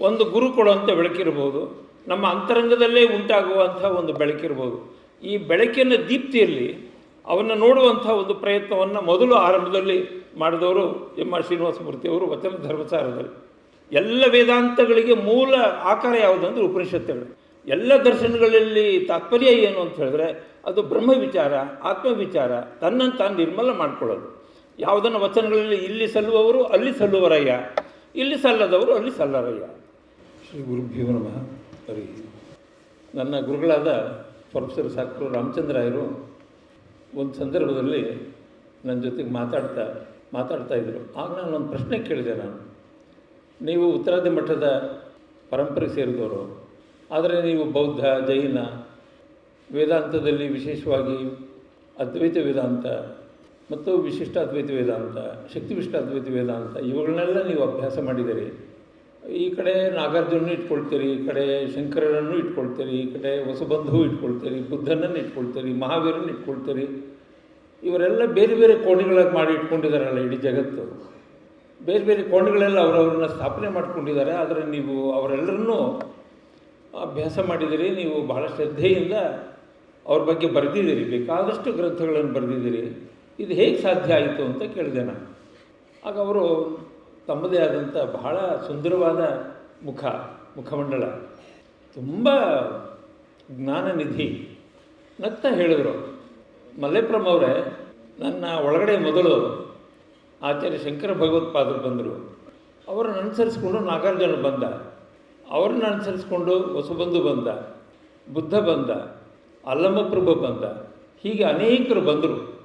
ಒಂದು ಗುರು ಕೊಡುವಂಥ ಬೆಳಕಿರ್ಬೋದು ನಮ್ಮ ಅಂತರಂಗದಲ್ಲೇ ಉಂಟಾಗುವಂಥ ಒಂದು ಬೆಳಕಿರ್ಬೋದು ಈ ಬೆಳಕಿನ ದೀಪ್ತಿಯಲ್ಲಿ ಅವನ್ನು ನೋಡುವಂಥ ಒಂದು ಪ್ರಯತ್ನವನ್ನು ಮೊದಲು ಆರಂಭದಲ್ಲಿ ಮಾಡಿದವರು ಎಂ ಆರ್ ಶ್ರೀನಿವಾಸಮೂರ್ತಿಯವರು ವಚನ ಧರ್ಮಸಾರದಲ್ಲಿ. ಎಲ್ಲ ವೇದಾಂತಗಳಿಗೆ ಮೂಲ ಆಕಾರ ಯಾವುದಂದ್ರೆ ಉಪನಿಷತ್ತುಗಳು. ಎಲ್ಲ ದರ್ಶನಗಳಲ್ಲಿ ತಾತ್ಪರ್ಯ ಏನು ಅಂತ ಹೇಳಿದ್ರೆ, ಅದು ಬ್ರಹ್ಮ ವಿಚಾರ, ಆತ್ಮ ವಿಚಾರ, ತನ್ನನ್ನು ತಾನು ನಿರ್ಮಲ ಮಾಡಿಕೊಳ್ಳೋದು. ಯಾವುದನ್ನು ವಚನಗಳಲ್ಲಿ ಇಲ್ಲಿ ಸಲ್ಲುವವರು, ಅಲ್ಲಿ ಸಲ್ಲುವರಯ್ಯ. ಇಲ್ಲಿ ಸಲ್ಲದವರು, ಅಲ್ಲಿ ಸಲ್ಲರಯ್ಯ. ಶ್ರೀ ಗುರುಭ್ಯೋ ನಮಃ. ಹರಿ. ನನ್ನ ಗುರುಗಳಾದ ಪ್ರೊಫೆಸರ್ ರಾಮಚಂದ್ರ ರಾಮಚಂದ್ರಾಯರು ಒಂದು ಸಂದರ್ಭದಲ್ಲಿ ನನ್ನ ಜೊತೆಗೆ ಮಾತಾಡ್ತಾ ಮಾತಾಡ್ತಾ ಇದ್ದರು ಆಗ ನಾನು ಒಂದು ಪ್ರಶ್ನೆ ಕೇಳಿದೆ ನಾನು. ನೀವು ಉತ್ತರಾದಿ ಮಠದ ಪರಂಪರೆ ಸೇರಿದವರು. ಆದರೆ ನೀವು ಬೌದ್ಧ, ಜೈನ, ವೇದಾಂತದಲ್ಲಿ ವಿಶೇಷವಾಗಿ ಅದ್ವೈತ ವೇದಾಂತ ಮತ್ತು ವಿಶಿಷ್ಟ ಅದ್ವೈತ ವೇದಾಂತ ಶಕ್ತಿ ವಿಶಿಷ್ಟ ಅದ್ವೈತ ವೇದಾಂತ, ಇವುಗಳನ್ನೆಲ್ಲ ನೀವು ಅಭ್ಯಾಸ ಮಾಡಿದ್ದೀರಿ. ಈ ಕಡೆ ನಾಗಾರ್ಜುನನ್ನು ಇಟ್ಕೊಳ್ತೀರಿ, ಈ ಕಡೆ ಶಂಕರರನ್ನು ಇಟ್ಕೊಳ್ತೀರಿ, ಈ ಕಡೆ ವಸುಬಂಧು ಇಟ್ಕೊಳ್ತೀರಿ, ಬುದ್ಧನನ್ನು ಇಟ್ಕೊಳ್ತೀರಿ, ಮಹಾವೀರನ್ನು ಇಟ್ಕೊಳ್ತೀರಿ. ಇವರೆಲ್ಲ ಬೇರೆ ಬೇರೆ ಕೋಣೆಗಳಾಗಿ ಮಾಡಿ ಇಟ್ಕೊಂಡಿದ್ದಾರಲ್ಲ ಇಡೀ ಜಗತ್ತು. ಬೇರೆ ಬೇರೆ ಕೋಣೆಗಳೆಲ್ಲ ಅವರವ್ರನ್ನ ಸ್ಥಾಪನೆ ಮಾಡ್ಕೊಂಡಿದ್ದಾರೆ. ಆದರೆ ನೀವು ಅವರೆಲ್ಲರನ್ನೂ ಅಭ್ಯಾಸ ಮಾಡಿದ್ದೀರಿ, ನೀವು ಬಹಳ ಶ್ರದ್ಧೆಯಿಂದ ಅವ್ರ ಬಗ್ಗೆ ಬರೆದಿದ್ದೀರಿ, ಬೇಕಾದಷ್ಟು ಗ್ರಂಥಗಳನ್ನು ಬರೆದಿದ್ದೀರಿ. ಇದು ಹೇಗೆ ಸಾಧ್ಯ ಆಯಿತು ಅಂತ ಕೇಳಿದೆ ನಾನು. ಆಗ ಅವರು ತಮ್ಮದೇ ಆದಂಥ ಬಹಳ ಸುಂದರವಾದ ಮುಖ, ಮುಖಮಂಡಲ. ತುಂಬ ಜ್ಞಾನನಿಧಿ ನಗ್ತಾ ಹೇಳಿದರು. ಮಲ್ಲೇಪ್ರಮ್ ಅವರೇ, ನನ್ನ ಒಳಗಡೆ ಮೊದಲು ಆಚಾರ್ಯ ಶಂಕರ ಭಗವತ್ಪಾದರು ಬಂದರು. ಅವರನ್ನು ಅನುಸರಿಸಿಕೊಂಡು ನಾಗಾರ್ಜುನ ಬಂದ. ಅವರನ್ನು ಅನುಸರಿಸಿಕೊಂಡು ಹೊಸಬಂಧು ಬಂದ. ಬುದ್ಧ ಬಂದ. ಅಲ್ಲಮಪ್ರಭು ಬಂದ. ಹೀಗೆ ಅನೇಕರು ಬಂದರು.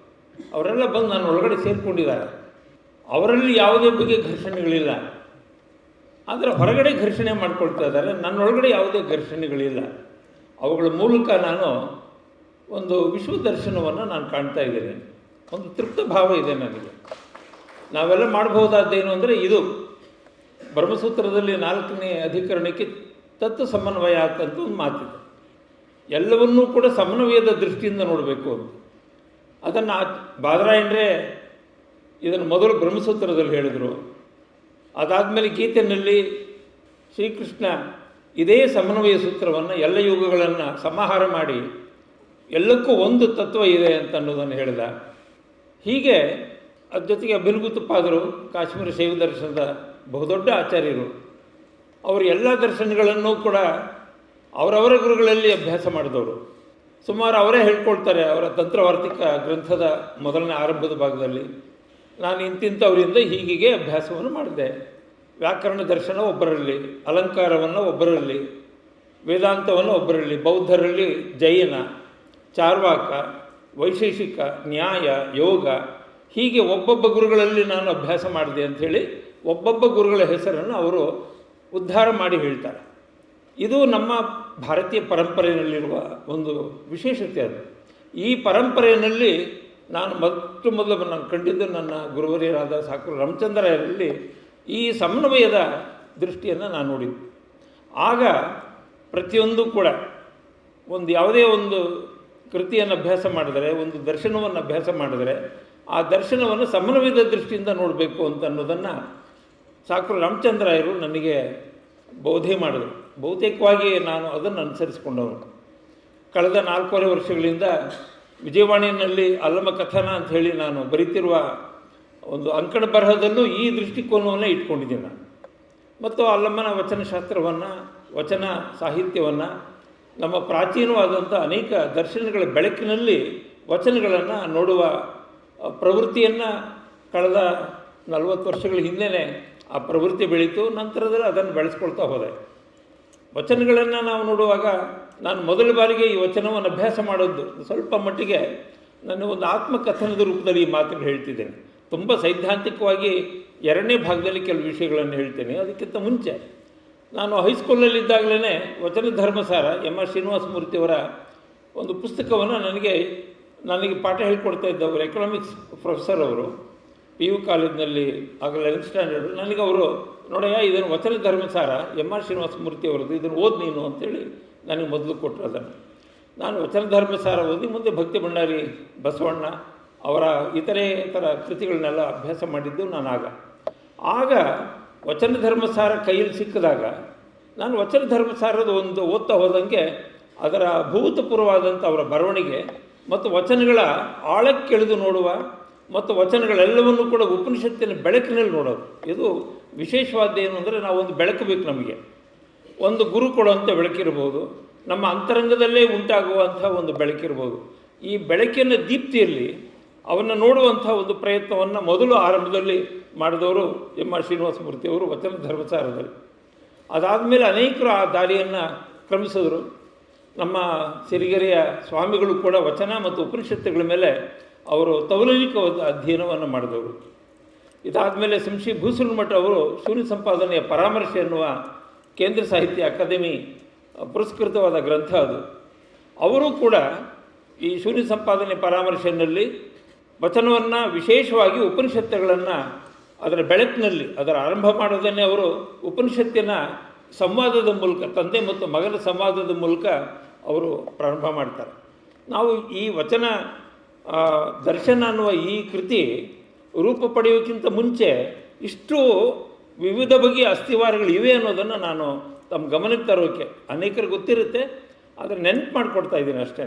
ಅವರೆಲ್ಲ ಬಂದು ನಾನು ಒಳಗಡೆ ಸೇರಿಕೊಂಡಿದ್ದಾರೆ. ಅವರಲ್ಲಿ ಯಾವುದೇ ಬಗ್ಗೆ ಘರ್ಷಣೆಗಳಿಲ್ಲ. ಆದರೆ ಹೊರಗಡೆ ಘರ್ಷಣೆ ಮಾಡ್ಕೊಳ್ತಾ ಇದ್ದಾರೆ. ನನ್ನೊಳಗಡೆ ಯಾವುದೇ ಘರ್ಷಣೆಗಳಿಲ್ಲ. ಅವುಗಳ ಮೂಲಕ ನಾನು ಒಂದು ವಿಶ್ವ ದರ್ಶನವನ್ನು ನಾನು ಕಾಣ್ತಾ ಇದ್ದೇನೆ. ಒಂದು ತೃಪ್ತ ಭಾವ ಇದೆ ನನಗೆ. ನಾವೆಲ್ಲ ಮಾಡಬಹುದಾದ್ದೇನು ಅಂದರೆ ಇದು. ಬ್ರಹ್ಮಸೂತ್ರದಲ್ಲಿ ನಾಲ್ಕನೇ ಅಧಿಕರಣಕ್ಕೆ ತತ್ವ ಸಮನ್ವಯ ಅಂತ ಒಂದು ಮಾತಿದೆ. ಎಲ್ಲವನ್ನೂ ಕೂಡ ಸಮನ್ವಯದ ದೃಷ್ಟಿಯಿಂದ ನೋಡಬೇಕು ಅಂತ. ಅದನ್ನು ಬಾದರಾಯಣರೇ ಇದನ್ನು ಮೊದಲು ಬ್ರಹ್ಮಸೂತ್ರದಲ್ಲಿ ಹೇಳಿದರು. ಅದಾದಮೇಲೆ ಗೀತೆಯಲ್ಲಿ ಶ್ರೀಕೃಷ್ಣ ಇದೇ ಸಮನ್ವಯ ಸೂತ್ರವನ್ನು ಎಲ್ಲ ಯುಗಗಳನ್ನು ಸಮಾಹಾರ ಮಾಡಿ ಎಲ್ಲಕ್ಕೂ ಒಂದು ತತ್ವ ಇದೆ ಅಂತ ಅನ್ನೋದನ್ನು ಹೇಳಿದ. ಹೀಗೆ ಅದ್ರ ಜೊತೆಗೆ ಅಭಿನಗುತ್ತಪ್ಪಾದರು ಕಾಶ್ಮೀರ ಶೈವ ದರ್ಶನದ ಬಹುದೊಡ್ಡ ಆಚಾರ್ಯರು, ಅವರು ಎಲ್ಲ ದರ್ಶನಗಳನ್ನು ಕೂಡ ಅವರವರ ಗುರುಗಳಲ್ಲಿ ಅಭ್ಯಾಸ ಮಾಡಿದವರು. ಸುಮಾರು ಅವರೇ ಹೇಳ್ಕೊಳ್ತಾರೆ ಅವರ ತಂತ್ರವಾರ್ತಿಕ ಗ್ರಂಥದ ಮೊದಲನೇ ಆರಂಭದ ಭಾಗದಲ್ಲಿ. ನಾನು ಇಂತಿಂಥವರಿಂದ ಹೀಗಿಗೆ ಅಭ್ಯಾಸವನ್ನು ಮಾಡಿದೆ. ವ್ಯಾಕರಣ ದರ್ಶನ ಒಬ್ಬರಲ್ಲಿ, ಅಲಂಕಾರವನ್ನು ಒಬ್ಬರಲ್ಲಿ, ವೇದಾಂತವನ್ನು ಒಬ್ಬರಲ್ಲಿ, ಬೌದ್ಧರಲ್ಲಿ ಜೈನ, ಚಾರ್ವಾಕ, ವೈಶೇಷಿಕ, ನ್ಯಾಯ, ಯೋಗ, ಹೀಗೆ ಒಬ್ಬೊಬ್ಬ ಗುರುಗಳಲ್ಲಿ ನಾನು ಅಭ್ಯಾಸ ಮಾಡಿದೆ ಅಂಥೇಳಿ ಒಬ್ಬೊಬ್ಬ ಗುರುಗಳ ಹೆಸರನ್ನು ಅವರು ಉದ್ಧಾರ ಮಾಡಿ ಹೇಳ್ತಾರೆ. ಇದು ನಮ್ಮ ಭಾರತೀಯ ಪರಂಪರೆಯಲ್ಲಿರುವ ಒಂದು ವಿಶೇಷತೆ ಅದು. ಈ ಪರಂಪರೆಯಲ್ಲಿ ನಾನು ಮತ್ತು ಮೊದಲು ನಾನು ಕಂಡಿದ್ದು ನನ್ನ ಗುರುವರಿಯರಾದ ಸಾಕು ರಾಮಚಂದ್ರರಲ್ಲಿ ಈ ಸಮನ್ವಯದ ದೃಷ್ಟಿಯನ್ನು ನಾನು ನೋಡಿದ್ದೆ. ಆಗ ಪ್ರತಿಯೊಂದು ಕೂಡ ಒಂದು ಯಾವುದೇ ಒಂದು ಕೃತಿಯನ್ನು ಅಭ್ಯಾಸ ಮಾಡಿದರೆ, ಒಂದು ದರ್ಶನವನ್ನು ಅಭ್ಯಾಸ ಮಾಡಿದರೆ, ಆ ದರ್ಶನವನ್ನು ಸಮನ್ವಯದ ದೃಷ್ಟಿಯಿಂದ ನೋಡಬೇಕು ಅಂತ ಅನ್ನೋದನ್ನು ಸಾಕು ರಾಮಚಂದ್ರಾಯರು ನನಗೆ ಬೋಧೆ ಮಾಡಿದರು. ಬಹುತೇಕವಾಗಿ ನಾನು ಅದನ್ನು ಅನುಸರಿಸಿಕೊಂಡವನು. ಕಳೆದ ನಾಲ್ಕೂವರೆ ವರ್ಷಗಳಿಂದ ವಿಜಯವಾಣಿಯಲ್ಲಿ ಅಲ್ಲಮ ಕಥನ ಅಂತ ಹೇಳಿ ನಾನು ಬರೀತಿರುವ ಒಂದು ಅಂಕಣ ಬರಹದಲ್ಲೂ ಈ ದೃಷ್ಟಿಕೋನವನ್ನೇ ಇಟ್ಕೊಂಡಿದ್ದೀನಿ ನಾನು. ಮತ್ತು ಅಲ್ಲಮ್ಮನ ವಚನಶಾಸ್ತ್ರವನ್ನು, ವಚನ ಸಾಹಿತ್ಯವನ್ನು, ನಮ್ಮ ಪ್ರಾಚೀನವಾದಂಥ ಅನೇಕ ದರ್ಶನಗಳ ಬೆಳಕಿನಲ್ಲಿ ವಚನಗಳನ್ನು ನೋಡುವ ಪ್ರವೃತ್ತಿಯನ್ನು ಕಳೆದ ನಲವತ್ತು ವರ್ಷಗಳ ಹಿಂದೆಯೇ ಆ ಪ್ರವೃತ್ತಿ ಬೆಳೀತು, ನಂತರದಲ್ಲಿ ಅದನ್ನು ಬೆಳೆಸ್ಕೊಳ್ತಾ ಹೋದೆ. ವಚನಗಳನ್ನು ನಾವು ನೋಡುವಾಗ ನಾನು ಮೊದಲ ಬಾರಿಗೆ ಈ ವಚನವನ್ನು ಅಭ್ಯಾಸ ಮಾಡೋದು ಸ್ವಲ್ಪ ಮಟ್ಟಿಗೆ ನಾನು ಒಂದು ಆತ್ಮಕಥನದ ರೂಪದಲ್ಲಿ ಈ ಮಾತನ್ನು ಹೇಳ್ತಿದ್ದೇನೆ. ತುಂಬ ಸೈದ್ಧಾಂತಿಕವಾಗಿ ಎರಡನೇ ಭಾಗದಲ್ಲಿ ಕೆಲವು ವಿಷಯಗಳನ್ನು ಹೇಳ್ತೇನೆ. ಅದಕ್ಕಿಂತ ಮುಂಚೆ ನಾನು ಹೈಸ್ಕೂಲಲ್ಲಿದ್ದಾಗಲೇ ವಚನ ಧರ್ಮಸಾರ ಎಂ ಆರ್ ಶ್ರೀನಿವಾಸಮೂರ್ತಿಯವರ ಒಂದು ಪುಸ್ತಕವನ್ನು ನನಗೆ ನನಗೆ ಪಾಠ ಹೇಳ್ಕೊಡ್ತಾ ಇದ್ದವರು ಎಕನಾಮಿಕ್ಸ್ ಪ್ರೊಫೆಸರ್ ಅವರು. ಪಿ ಯು ಕಾಲೇಜಿನಲ್ಲಿ ಆಗ ಲೆವೆಂತ್ ಸ್ಟ್ಯಾಂಡರ್ಡ್ ನನಗೆ ಅವರು, ನೋಡಯ್ಯ, ಇದನ್ನು ವಚನ ಧರ್ಮಸಾರ ಎಂ ಆರ್ ಶ್ರೀನಿವಾಸಮೂರ್ತಿ ಅವರದ್ದು, ಇದನ್ನು ಓದಿ ನೀನು ಅಂತೇಳಿ ನನಗೆ ಮೊದಲು ಕೊಟ್ಟರು ಅದನ್ನು. ನಾನು ವಚನ ಧರ್ಮಸಾರ ಓದಿ ಮುಂದೆ ಭಕ್ತಿ ಭಂಡಾರಿ ಬಸವಣ್ಣ ಅವರ ಇತರೆ ಥರ ಕೃತಿಗಳನ್ನೆಲ್ಲ ಅಭ್ಯಾಸ ಮಾಡಿದ್ದು ನಾನು ಆಗ ಆಗ ವಚನ ಧರ್ಮಸಾರ ಕೈಯಲ್ಲಿ ಸಿಕ್ಕಿದಾಗ ನಾನು ವಚನ ಧರ್ಮಸಾರದ ಒಂದು ಓದ್ತಾ ಹೋದಂಗೆ ಅದರ ಭೂತಪೂರ್ವವಾದಂಥ ಅವರ ಬರವಣಿಗೆ ಮತ್ತು ವಚನಗಳ ಆಳಕ್ಕೆಳೆದು ನೋಡುವ ಮತ್ತು ವಚನಗಳೆಲ್ಲವನ್ನೂ ಕೂಡ ಉಪನಿಷತ್ತಿನ ಬೆಳಕಿನಲ್ಲಿ ನೋಡೋದು. ಇದು ವಿಶೇಷವಾದ ಏನು ಅಂದರೆ ನಾವು ಒಂದು ಬೆಳಕು ಬೇಕು ನಮಗೆ. ಒಂದು ಗುರು ಕೊಡುವಂಥ ಬೆಳಕಿರ್ಬೋದು, ನಮ್ಮ ಅಂತರಂಗದಲ್ಲೇ ಉಂಟಾಗುವಂಥ ಒಂದು ಬೆಳಕಿರ್ಬೋದು. ಈ ಬೆಳಕಿನ ದೀಪ್ತಿಯಲ್ಲಿ ಅವನ್ನು ನೋಡುವಂಥ ಒಂದು ಪ್ರಯತ್ನವನ್ನು ಮೊದಲು ಆರಂಭದಲ್ಲಿ ಮಾಡಿದವರು ಎಂ ಆರ್ ಶ್ರೀನಿವಾಸ ಮೂರ್ತಿಯವರು ವಚನ ಧರ್ಮಸಾರದಲ್ಲಿ. ಅದಾದಮೇಲೆ ಅನೇಕರು ಆ ದಾರಿಯನ್ನು ಕ್ರಮಿಸಿದರು. ನಮ್ಮ ಸಿರಿಗೆರೆಯ ಸ್ವಾಮಿಗಳು ಕೂಡ ವಚನ ಮತ್ತು ಉಪನಿಷತ್ತುಗಳ ಮೇಲೆ ಅವರು ತೌಲನಿಕವಾದ ಅಧ್ಯಯನವನ್ನು ಮಾಡಿದವರು. ಇದಾದಮೇಲೆ ಸಂಶಿ ಭೂಸುಲ್ಮಠ ಅವರು ಶೂನ್ಯ ಸಂಪಾದನೆಯ ಪರಾಮರ್ಶೆ ಎನ್ನುವ ಕೇಂದ್ರ ಸಾಹಿತ್ಯ ಅಕಾಡೆಮಿ ಪುರಸ್ಕೃತವಾದ ಗ್ರಂಥ ಅದು. ಅವರು ಕೂಡ ಈ ಶೂನ್ಯ ಸಂಪಾದನೆ ಪರಾಮರ್ಶೆಯಲ್ಲಿ ವಚನವನ್ನು ವಿಶೇಷವಾಗಿ ಉಪನಿಷತ್ತುಗಳನ್ನು ಅದರ ಬೆಳಕಿನಲ್ಲಿ, ಅದರ ಆರಂಭ ಮಾಡೋದನ್ನೇ ಅವರು ಉಪನಿಷತ್ತಿನ ಸಂವಾದದ ಮೂಲಕ, ತಂದೆ ಮತ್ತು ಮಗನ ಸಂವಾದದ ಮೂಲಕ ಅವರು ಪ್ರಾರಂಭ ಮಾಡ್ತಾರೆ. ನಾವು ಈ ವಚನ ದರ್ಶನ ಅನ್ನುವ ಈ ಕೃತಿ ರೂಪ ಪಡೆಯೋಕ್ಕಿಂತ ಮುಂಚೆ ಇಷ್ಟು ವಿವಿಧ ಬಗೆಯ ಅಸ್ಥಿವಾರಗಳು ಇವೆ ಅನ್ನೋದನ್ನು ನಾನು ತಮ್ಮ ಗಮನಕ್ಕೆ ತರೋಕೆ ಅನೇಕರಿಗೆ ಗೊತ್ತಿರುತ್ತೆ, ಆದರೆ ನೆನಪು ಮಾಡಿಕೊಡ್ತಾ ಇದ್ದೀನಿ ಅಷ್ಟೇ.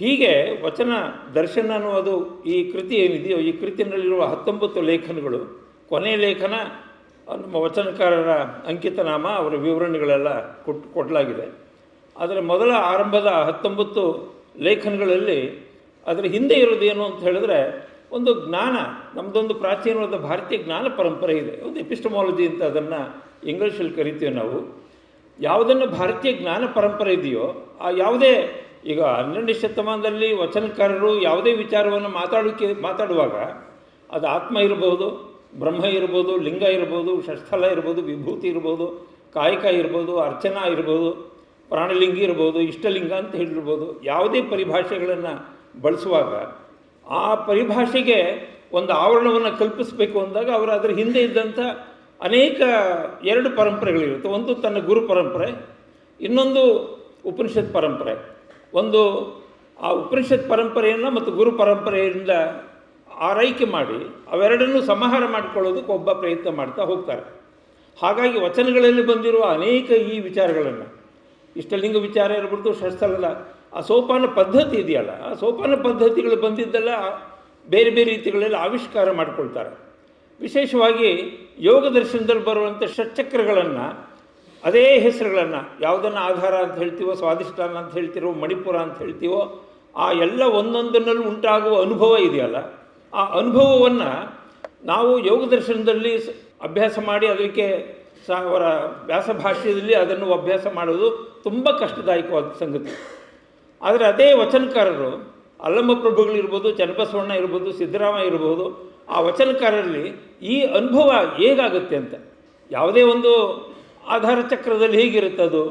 ಹೀಗೆ ವಚನ ದರ್ಶನ ಅನ್ನುವುದು ಈ ಕೃತಿ ಏನಿದೆಯೋ, ಈ ಕೃತಿನಲ್ಲಿರುವ ಹತ್ತೊಂಬತ್ತು ಲೇಖನಗಳು, ಕೊನೆಯ ಲೇಖನ ನಮ್ಮ ವಚನಕಾರರ ಅಂಕಿತನಾಮ, ಅವರ ವಿವರಣೆಗಳೆಲ್ಲ ಕೊಟ್ಟು ಕೊಡಲಾಗಿದೆ. ಆದರೆ ಮೊದಲ ಆರಂಭದ ಹತ್ತೊಂಬತ್ತು ಲೇಖನಗಳಲ್ಲಿ ಅದರ ಹಿಂದೆ ಇರೋದೇನು ಅಂತ ಹೇಳಿದ್ರೆ, ಒಂದು ಜ್ಞಾನ ನಮ್ಮದೊಂದು ಪ್ರಾಚೀನವಾದ ಭಾರತೀಯ ಜ್ಞಾನ ಪರಂಪರೆ ಇದೆ. ಒಂದು ಎಪಿಸ್ಟಮಾಲಜಿ ಅಂತ ಅದನ್ನು ಇಂಗ್ಲೀಷಲ್ಲಿ ಕರಿತೀವಿ ನಾವು. ಯಾವುದನ್ನು ಭಾರತೀಯ ಜ್ಞಾನ ಪರಂಪರೆ ಇದೆಯೋ, ಆ ಯಾವುದೇ, ಈಗ ಹನ್ನೆರಡನೇ ಶತಮಾನದಲ್ಲಿ ವಚನಕಾರರು ಯಾವುದೇ ವಿಚಾರವನ್ನು ಮಾತಾಡೋಕ್ಕೆ ಮಾತಾಡುವಾಗ ಅದು ಆತ್ಮ ಇರ್ಬೋದು, ಬ್ರಹ್ಮ ಇರ್ಬೋದು, ಲಿಂಗ ಇರ್ಬೋದು, ಷಷ್ಠಲ ಇರ್ಬೋದು, ವಿಭೂತಿ ಇರ್ಬೋದು, ಕಾಯಕ ಇರ್ಬೋದು, ಅರ್ಚನಾ ಇರ್ಬೋದು, ಪ್ರಾಣಲಿಂಗಿ ಇರ್ಬೋದು, ಇಷ್ಟಲಿಂಗ ಅಂತ ಹೇಳಿರ್ಬೋದು. ಯಾವುದೇ ಪರಿಭಾಷೆಗಳನ್ನು ಬಳಸುವಾಗ ಆ ಪರಿಭಾಷೆಗೆ ಒಂದು ಆವರಣವನ್ನು ಕಲ್ಪಿಸಬೇಕು ಅಂದಾಗ ಅವರು ಅದರ ಹಿಂದೆ ಇದ್ದಂಥ ಅನೇಕ ಎರಡು ಪರಂಪರೆಗಳಿರುತ್ತೆ. ಒಂದು ತನ್ನ ಗುರು ಪರಂಪರೆ, ಇನ್ನೊಂದು ಉಪನಿಷತ್ ಪರಂಪರೆ. ಒಂದು ಆ ಉಪನಿಷತ್ ಪರಂಪರೆಯನ್ನು ಮತ್ತು ಗುರು ಪರಂಪರೆಯಿಂದ ಆರೈಕೆ ಮಾಡಿ ಅವೆರಡನ್ನೂ ಸಮಾಹಾರ ಮಾಡಿಕೊಳ್ಳೋದಕ್ಕೆ ಒಬ್ಬ ಪ್ರಯತ್ನ ಮಾಡ್ತಾ ಹೋಗ್ತಾರೆ. ಹಾಗಾಗಿ ವಚನಗಳಲ್ಲಿ ಬಂದಿರುವ ಅನೇಕ ಈ ವಿಚಾರಗಳನ್ನು, ಇಷ್ಟಲಿಂಗ ವಿಚಾರ ಇರ್ಬಿಟ್ಟು ಶಸ್ತ್ರಲ್ಲ ಆ ಸೋಪಾನ ಪದ್ಧತಿ ಇದೆಯಲ್ಲ, ಆ ಸೋಪಾನ ಪದ್ಧತಿಗಳು ಬಂದಿದ್ದೆಲ್ಲ ಬೇರೆ ಬೇರೆ ರೀತಿಗಳೆಲ್ಲ ಆವಿಷ್ಕಾರ ಮಾಡಿಕೊಳ್ತಾರೆ. ವಿಶೇಷವಾಗಿ ಯೋಗ ದರ್ಶನದಲ್ಲಿ ಬರುವಂಥ ಷಟ್ಚಕ್ರಗಳನ್ನು, ಅದೇ ಹೆಸರುಗಳನ್ನು, ಯಾವುದನ್ನು ಆಧಾರ ಅಂತ ಹೇಳ್ತೀವೋ ಸ್ವಾದಿಷ್ಠಾನ ಅಂತ ಹೇಳ್ತೀವೋ ಮಣಿಪುರ ಅಂತ ಹೇಳ್ತೀವೋ, ಆ ಎಲ್ಲ ಒಂದೊಂದರಲ್ಲಿ ಉಂಟಾಗುವ ಅನುಭವ ಇದೆಯಲ್ಲ, ಆ ಅನುಭವವನ್ನು ನಾವು ಯೋಗ ದರ್ಶನದಲ್ಲಿ ಅಭ್ಯಾಸ ಮಾಡಿ ಅದಕ್ಕೆ ಅವರ ವ್ಯಾಸ ಭಾಷ್ಯದಲ್ಲಿ ಅದನ್ನು ಅಭ್ಯಾಸ ಮಾಡೋದು ತುಂಬ ಕಷ್ಟದಾಯಕವಾದ ಸಂಗತಿ. ಆದರೆ ಅದೇ ವಚನಕಾರರು ಅಲ್ಲಮ್ಮ ಪ್ರಭುಗಳಿರ್ಬೋದು ಚನ್ನಬಸವಣ್ಣ ಇರ್ಬೋದು, ಸಿದ್ದರಾಮ ಇರ್ಬೋದು, ಆ ವಚನಕಾರರಲ್ಲಿ ಈ ಅನುಭವ ಹೇಗಾಗುತ್ತೆ ಅಂತ? ಯಾವುದೇ ಒಂದು ಆಧಾರ ಚಕ್ರದಲ್ಲಿ ಹೇಗಿರುತ್ತೆ ಅದು?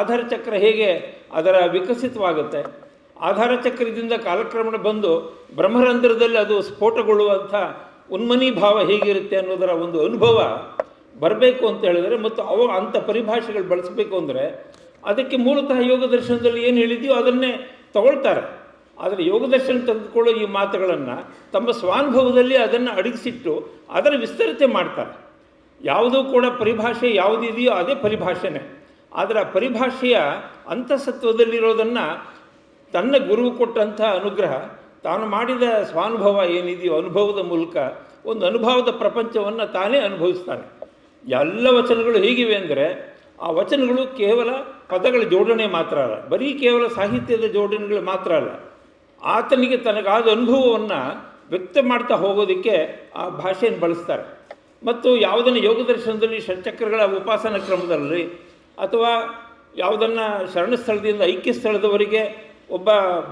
ಆಧಾರ ಚಕ್ರ ಹೇಗೆ ಅದರ ವಿಕಸಿತವಾಗುತ್ತೆ? ಆಧಾರ ಚಕ್ರದಿಂದ ಕಾಲಕ್ರಮಣ ಬಂದು ಬ್ರಹ್ಮರಂಧ್ರದಲ್ಲಿ ಅದು ಸ್ಫೋಟಗೊಳ್ಳುವಂಥ ಉನ್ಮನಿ ಭಾವ ಹೇಗಿರುತ್ತೆ ಅನ್ನೋದರ ಒಂದು ಅನುಭವ ಬರಬೇಕು ಅಂತ ಹೇಳಿದರೆ ಮತ್ತು ಅವ ಅಂಥ ಪರಿಭಾಷೆಗಳು ಬಳಸಬೇಕು ಅಂದರೆ ಅದಕ್ಕೆ ಮೂಲತಃ ಯೋಗ ದರ್ಶನದಲ್ಲಿ ಏನು ಹೇಳಿದೆಯೋ ಅದನ್ನೇ ತಗೊಳ್ತಾರೆ. ಆದರೆ ಯೋಗ ದರ್ಶನ ತೆಗೆದುಕೊಳ್ಳೋ ಈ ಮಾತುಗಳನ್ನು ತಮ್ಮ ಸ್ವಾನುಭವದಲ್ಲಿ ಅದನ್ನು ಅಡಗಿಸಿಟ್ಟು ಅದರ ವಿಸ್ತರಿತೆ ಮಾಡ್ತಾರೆ. ಯಾವುದೂ ಕೂಡ ಪರಿಭಾಷೆ ಯಾವುದಿದೆಯೋ ಅದೇ ಪರಿಭಾಷೆನೇ. ಆದರೆ ಆ ಪರಿಭಾಷೆಯ ಅಂತಸತ್ವದಲ್ಲಿರೋದನ್ನು ತನ್ನ ಗುರು ಕೊಟ್ಟಂಥ ಅನುಗ್ರಹ, ತಾನು ಮಾಡಿದ ಸ್ವಾನುಭವ ಏನಿದೆಯೋ ಅನುಭವದ ಮೂಲಕ ಒಂದು ಅನುಭವದ ಪ್ರಪಂಚವನ್ನು ತಾನೇ ಅನುಭವಿಸ್ತಾನೆ. ಎಲ್ಲ ವಚನಗಳು ಹೇಗಿವೆ ಅಂದರೆ ಆ ವಚನಗಳು ಕೇವಲ ಪದಗಳ ಜೋಡಣೆ ಮಾತ್ರ ಅಲ್ಲ, ಬರೀ ಕೇವಲ ಸಾಹಿತ್ಯದ ಜೋಡಣೆಗಳು ಮಾತ್ರ ಅಲ್ಲ. ಆತನಿಗೆ ತನಗಾದ ಅನುಭವವನ್ನು ವ್ಯಕ್ತ ಮಾಡ್ತಾ ಹೋಗೋದಕ್ಕೆ ಆ ಭಾಷೆಯನ್ನು ಬಳಸ್ತಾರೆ. ಮತ್ತು ಯಾವುದನ್ನು ಯೋಗದರ್ಶನದಲ್ಲಿ ಷಟ್ಚಕ್ರಗಳ ಉಪಾಸನ ಕ್ರಮದಲ್ಲಿ ಅಥವಾ ಯಾವುದನ್ನು ಶರಣ ಸ್ಥಳದಿಂದ ಐಕ್ಯ ಸ್ಥಳದವರೆಗೆ ಒಬ್ಬ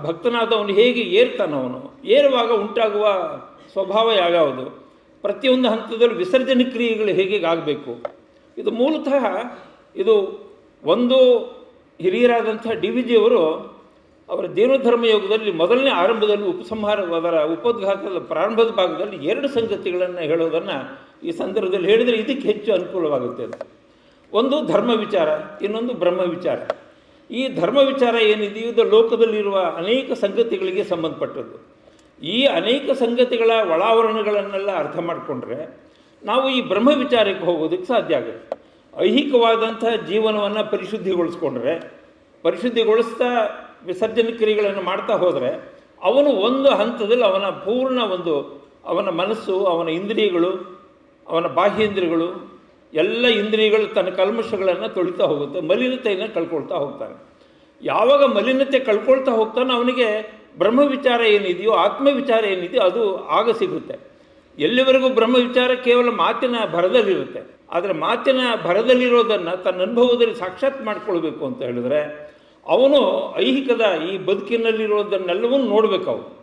ಭಕ್ತನಾದವನು ಹೇಗೆ ಏರ್ತಾನವನು ಏರುವಾಗ ಉಂಟಾಗುವ ಸ್ವಭಾವ ಯಾವ್ಯಾವುದು, ಪ್ರತಿಯೊಂದು ಹಂತದಲ್ಲಿ ವಿಸರ್ಜನೆ ಕ್ರಿಯೆಗಳು ಹೇಗೆ ಆಗಬೇಕು, ಇದು ಮೂಲತಃ ಇದು ಒಂದು ಹಿರಿಯರಾದಂಥ ಡಿ ವಿ ಜಿಯವರು ಅವರ ದೇವಧರ್ಮ ಯೋಗದಲ್ಲಿ ಮೊದಲನೇ ಆರಂಭದಲ್ಲಿ ಉಪಸಂಹಾರ ಅದರ ಉಪೋದ್ಘಾತದ ಪ್ರಾರಂಭದ ಭಾಗದಲ್ಲಿ ಎರಡು ಸಂಗತಿಗಳನ್ನು ಹೇಳೋದನ್ನು ಈ ಸಂದರ್ಭದಲ್ಲಿ ಹೇಳಿದರೆ ಇದಕ್ಕೆ ಹೆಚ್ಚು ಅನುಕೂಲವಾಗುತ್ತೆ ಅಂತ. ಒಂದು ಧರ್ಮ ವಿಚಾರ, ಇನ್ನೊಂದು ಬ್ರಹ್ಮ ವಿಚಾರ. ಈ ಧರ್ಮ ವಿಚಾರ ಏನಿದೆಯೋ ಇದು ಲೋಕದಲ್ಲಿರುವ ಅನೇಕ ಸಂಗತಿಗಳಿಗೆ ಸಂಬಂಧಪಟ್ಟದ್ದು. ಈ ಅನೇಕ ಸಂಗತಿಗಳ ಒಳಾವರಣಗಳನ್ನೆಲ್ಲ ಅರ್ಥ ಮಾಡಿಕೊಂಡ್ರೆ ನಾವು ಈ ಬ್ರಹ್ಮ ವಿಚಾರಕ್ಕೆ ಹೋಗೋದಕ್ಕೆ ಸಾಧ್ಯ ಆಗುತ್ತೆ. ಐಹಿಕವಾದಂತಹ ಜೀವನವನ್ನು ಪರಿಶುದ್ಧಿಗೊಳಿಸ್ಕೊಂಡ್ರೆ, ಪರಿಶುದ್ಧಿಗೊಳಿಸ್ತಾ ವಿಸರ್ಜನ ಕ್ರಿಯೆಗಳನ್ನು ಮಾಡ್ತಾ ಹೋದರೆ, ಅವನು ಒಂದು ಹಂತದಲ್ಲಿ ಅವನ ಪೂರ್ಣ ಒಂದು ಅವನ ಮನಸ್ಸು, ಅವನ ಇಂದ್ರಿಯಗಳು, ಅವನ ಬಾಹ್ಯೇಂದ್ರಿಯಗಳು, ಎಲ್ಲ ಇಂದ್ರಿಯಗಳು ತನ್ನ ಕಲ್ಮಶಗಳನ್ನು ತೊಳಿತಾ ಹೋಗುತ್ತೆ, ಮಲಿನತೆಯನ್ನು ಕಳ್ಕೊಳ್ತಾ ಹೋಗ್ತಾನೆ. ಯಾವಾಗ ಮಲಿನತೆ ಕಳ್ಕೊಳ್ತಾ ಹೋಗ್ತಾನೋ ಅವನಿಗೆ ಬ್ರಹ್ಮ ವಿಚಾರ ಏನಿದೆಯೋ ಆತ್ಮ ವಿಚಾರ ಏನಿದೆಯೋ ಅದು ಆಗ ಸಿಗುತ್ತೆ. ಎಲ್ಲಿವರೆಗೂ ಬ್ರಹ್ಮ ವಿಚಾರ ಕೇವಲ ಮಾತಿನ ಭರದಲ್ಲಿರುತ್ತೆ. ಆದರೆ ಮಾತಿನ ಭರದಲ್ಲಿರೋದನ್ನು ತನ್ನ ಅನುಭವದಲ್ಲಿ ಸಾಕ್ಷಾತ್ ಮಾಡಿಕೊಳ್ಬೇಕು ಅಂತ ಹೇಳಿದ್ರೆ, ಅವನು ಐಹಿಕದ ಈ ಬದುಕಿನಲ್ಲಿರೋದನ್ನೆಲ್ಲವನ್ನೂ ನೋಡಬೇಕು ಅವನು.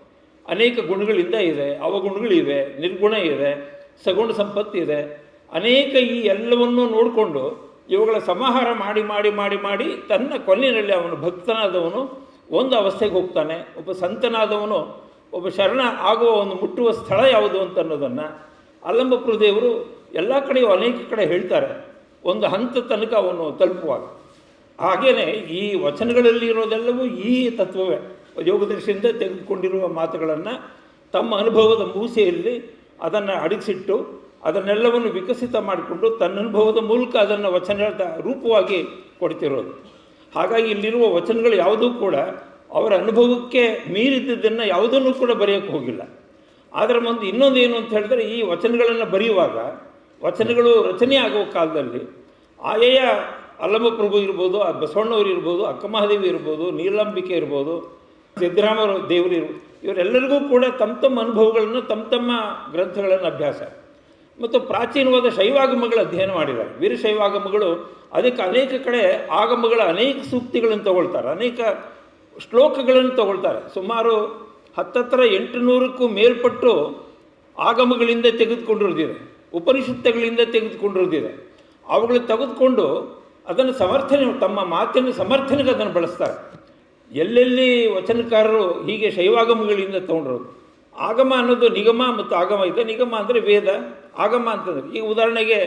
ಅನೇಕ ಗುಣಗಳಿಂದ ಇದೆ, ಅವಗುಣಗಳಿವೆ, ನಿರ್ಗುಣ ಇದೆ, ಸಗುಣ ಸಂಪತ್ತು ಇದೆ. ಅನೇಕ ಈ ಎಲ್ಲವನ್ನೂ ನೋಡಿಕೊಂಡು ಇವುಗಳ ಸಮಾಹಾರ ಮಾಡಿ ಮಾಡಿ ಮಾಡಿ ಮಾಡಿ ತನ್ನ ಕೊನೆಯಲ್ಲಿ ಅವನು ಭಕ್ತನಾದವನು, ಒಂದು ಅವಸ್ಥೆಗೆ ಹೋಗ್ತಾನೆ, ಒಬ್ಬ ಸಂತನಾದವನು ಒಬ್ಬ ಶರಣ ಆಗುವ ಒಂದು ಮುಟ್ಟುವ ಸ್ಥಳ ಯಾವುದು ಅಂತ ಅನ್ನೋದನ್ನು ಅಲ್ಲಂಬಪ್ರ ದೇವರು ಎಲ್ಲ ಕಡೆಯೂ ಅನೇಕ ಕಡೆ ಹೇಳ್ತಾರೆ. ಒಂದು ಹಂತ ತನಕ ಅವನು ತಲುಪುವಾಗ. ಹಾಗೆಯೇ ಈ ವಚನಗಳಲ್ಲಿ ಇರೋದೆಲ್ಲವೂ ಈ ತತ್ವವೇ. ಯೋಗದರ್ಶಿಯಿಂದ ತೆಗೆದುಕೊಂಡಿರುವ ಮಾತುಗಳನ್ನು ತಮ್ಮ ಅನುಭವದ ಮೂಸೆಯಲ್ಲಿ ಅದನ್ನು ಅಡಗಿಸಿಟ್ಟು ಅದನ್ನೆಲ್ಲವನ್ನು ವಿಕಸಿತ ಮಾಡಿಕೊಂಡು ತನ್ನ ಅನುಭವದ ಮೂಲಕ ಅದನ್ನು ವಚನದ ರೂಪವಾಗಿ ಕೊಡ್ತಿರೋದು. ಹಾಗಾಗಿ ಇಲ್ಲಿರುವ ವಚನಗಳು ಯಾವುದೂ ಕೂಡ ಅವರ ಅನುಭವಕ್ಕೆ ಮೀರಿದ್ದನ್ನು ಯಾವುದನ್ನು ಕೂಡ ಬರೆಯೋಕ್ಕೆ ಹೋಗಿಲ್ಲ. ಆದರೆ ಮುಂದೆ ಇನ್ನೊಂದು ಏನು ಅಂತ ಹೇಳಿದ್ರೆ ಈ ವಚನಗಳನ್ನು ಬರೆಯುವಾಗ, ವಚನಗಳು ರಚನೆ ಆಗುವ ಕಾಲದಲ್ಲಿ ಆಯಾ ಅಲ್ಲಮಪ್ರಭು ಇರ್ಬೋದು, ಆ ಬಸವಣ್ಣವರು ಇರ್ಬೋದು, ಅಕ್ಕಮಹಾದೇವಿ ಇರ್ಬೋದು, ನೀಲಂಬಿಕೆ ಇರ್ಬೋದು ಸಿದ್ದರಾಮ ದೇವರು ಇರ್ಬೋದು, ಇವರೆಲ್ಲರಿಗೂ ಕೂಡ ತಮ್ಮ ತಮ್ಮ ಅನುಭವಗಳನ್ನು, ತಮ್ಮ ತಮ್ಮ ಗ್ರಂಥಗಳನ್ನು ಅಭ್ಯಾಸ. ಮತ್ತು ಪ್ರಾಚೀನವಾದ ಶೈವಾಗಮಗಳ ಅಧ್ಯಯನ ಮಾಡಿದ್ದಾರೆ. ವೀರಶೈವಾಗಮಗಳು ಅದಕ್ಕೆ ಅನೇಕ ಕಡೆ ಆಗಮಗಳ ಅನೇಕ ಸೂಕ್ತಿಗಳನ್ನು ತಗೊಳ್ತಾರೆ. ಅನೇಕ ಶ್ಲೋಕಗಳನ್ನು ತಗೊಳ್ತಾರೆ. ಸುಮಾರು ಹತ್ತತ್ರ ಎಂಟುನೂರಕ್ಕೂ ಮೇಲ್ಪಟ್ಟು ಆಗಮಗಳಿಂದ ತೆಗೆದುಕೊಂಡಿರೋದಿದೆ ಉಪನಿಷತ್ತುಗಳಿಂದ ತೆಗೆದುಕೊಂಡಿರೋದಿದೆ ಅವುಗಳು ತೆಗೆದುಕೊಂಡು ಅದನ್ನು ಸಮರ್ಥನೆ, ತಮ್ಮ ಮಾತಿನ ಸಮರ್ಥನೆಗೆ ಅದನ್ನು ಬಳಸ್ತಾರೆ. ಎಲ್ಲೆಲ್ಲಿ ವಚನಕಾರರು ಹೀಗೆ ಶೈವಾಗಮಗಳಿಂದ ತೊಗೊಂಡಿರೋದು ಆಗಮ ಅನ್ನೋದು ನಿಗಮ ಮತ್ತು ಆಗಮ ಇದೆ. ನಿಗಮ ಅಂದರೆ ವೇದ, ಆಗಮ ಅಂತಂದರೆ. ಈಗ ಉದಾಹರಣೆಗೆ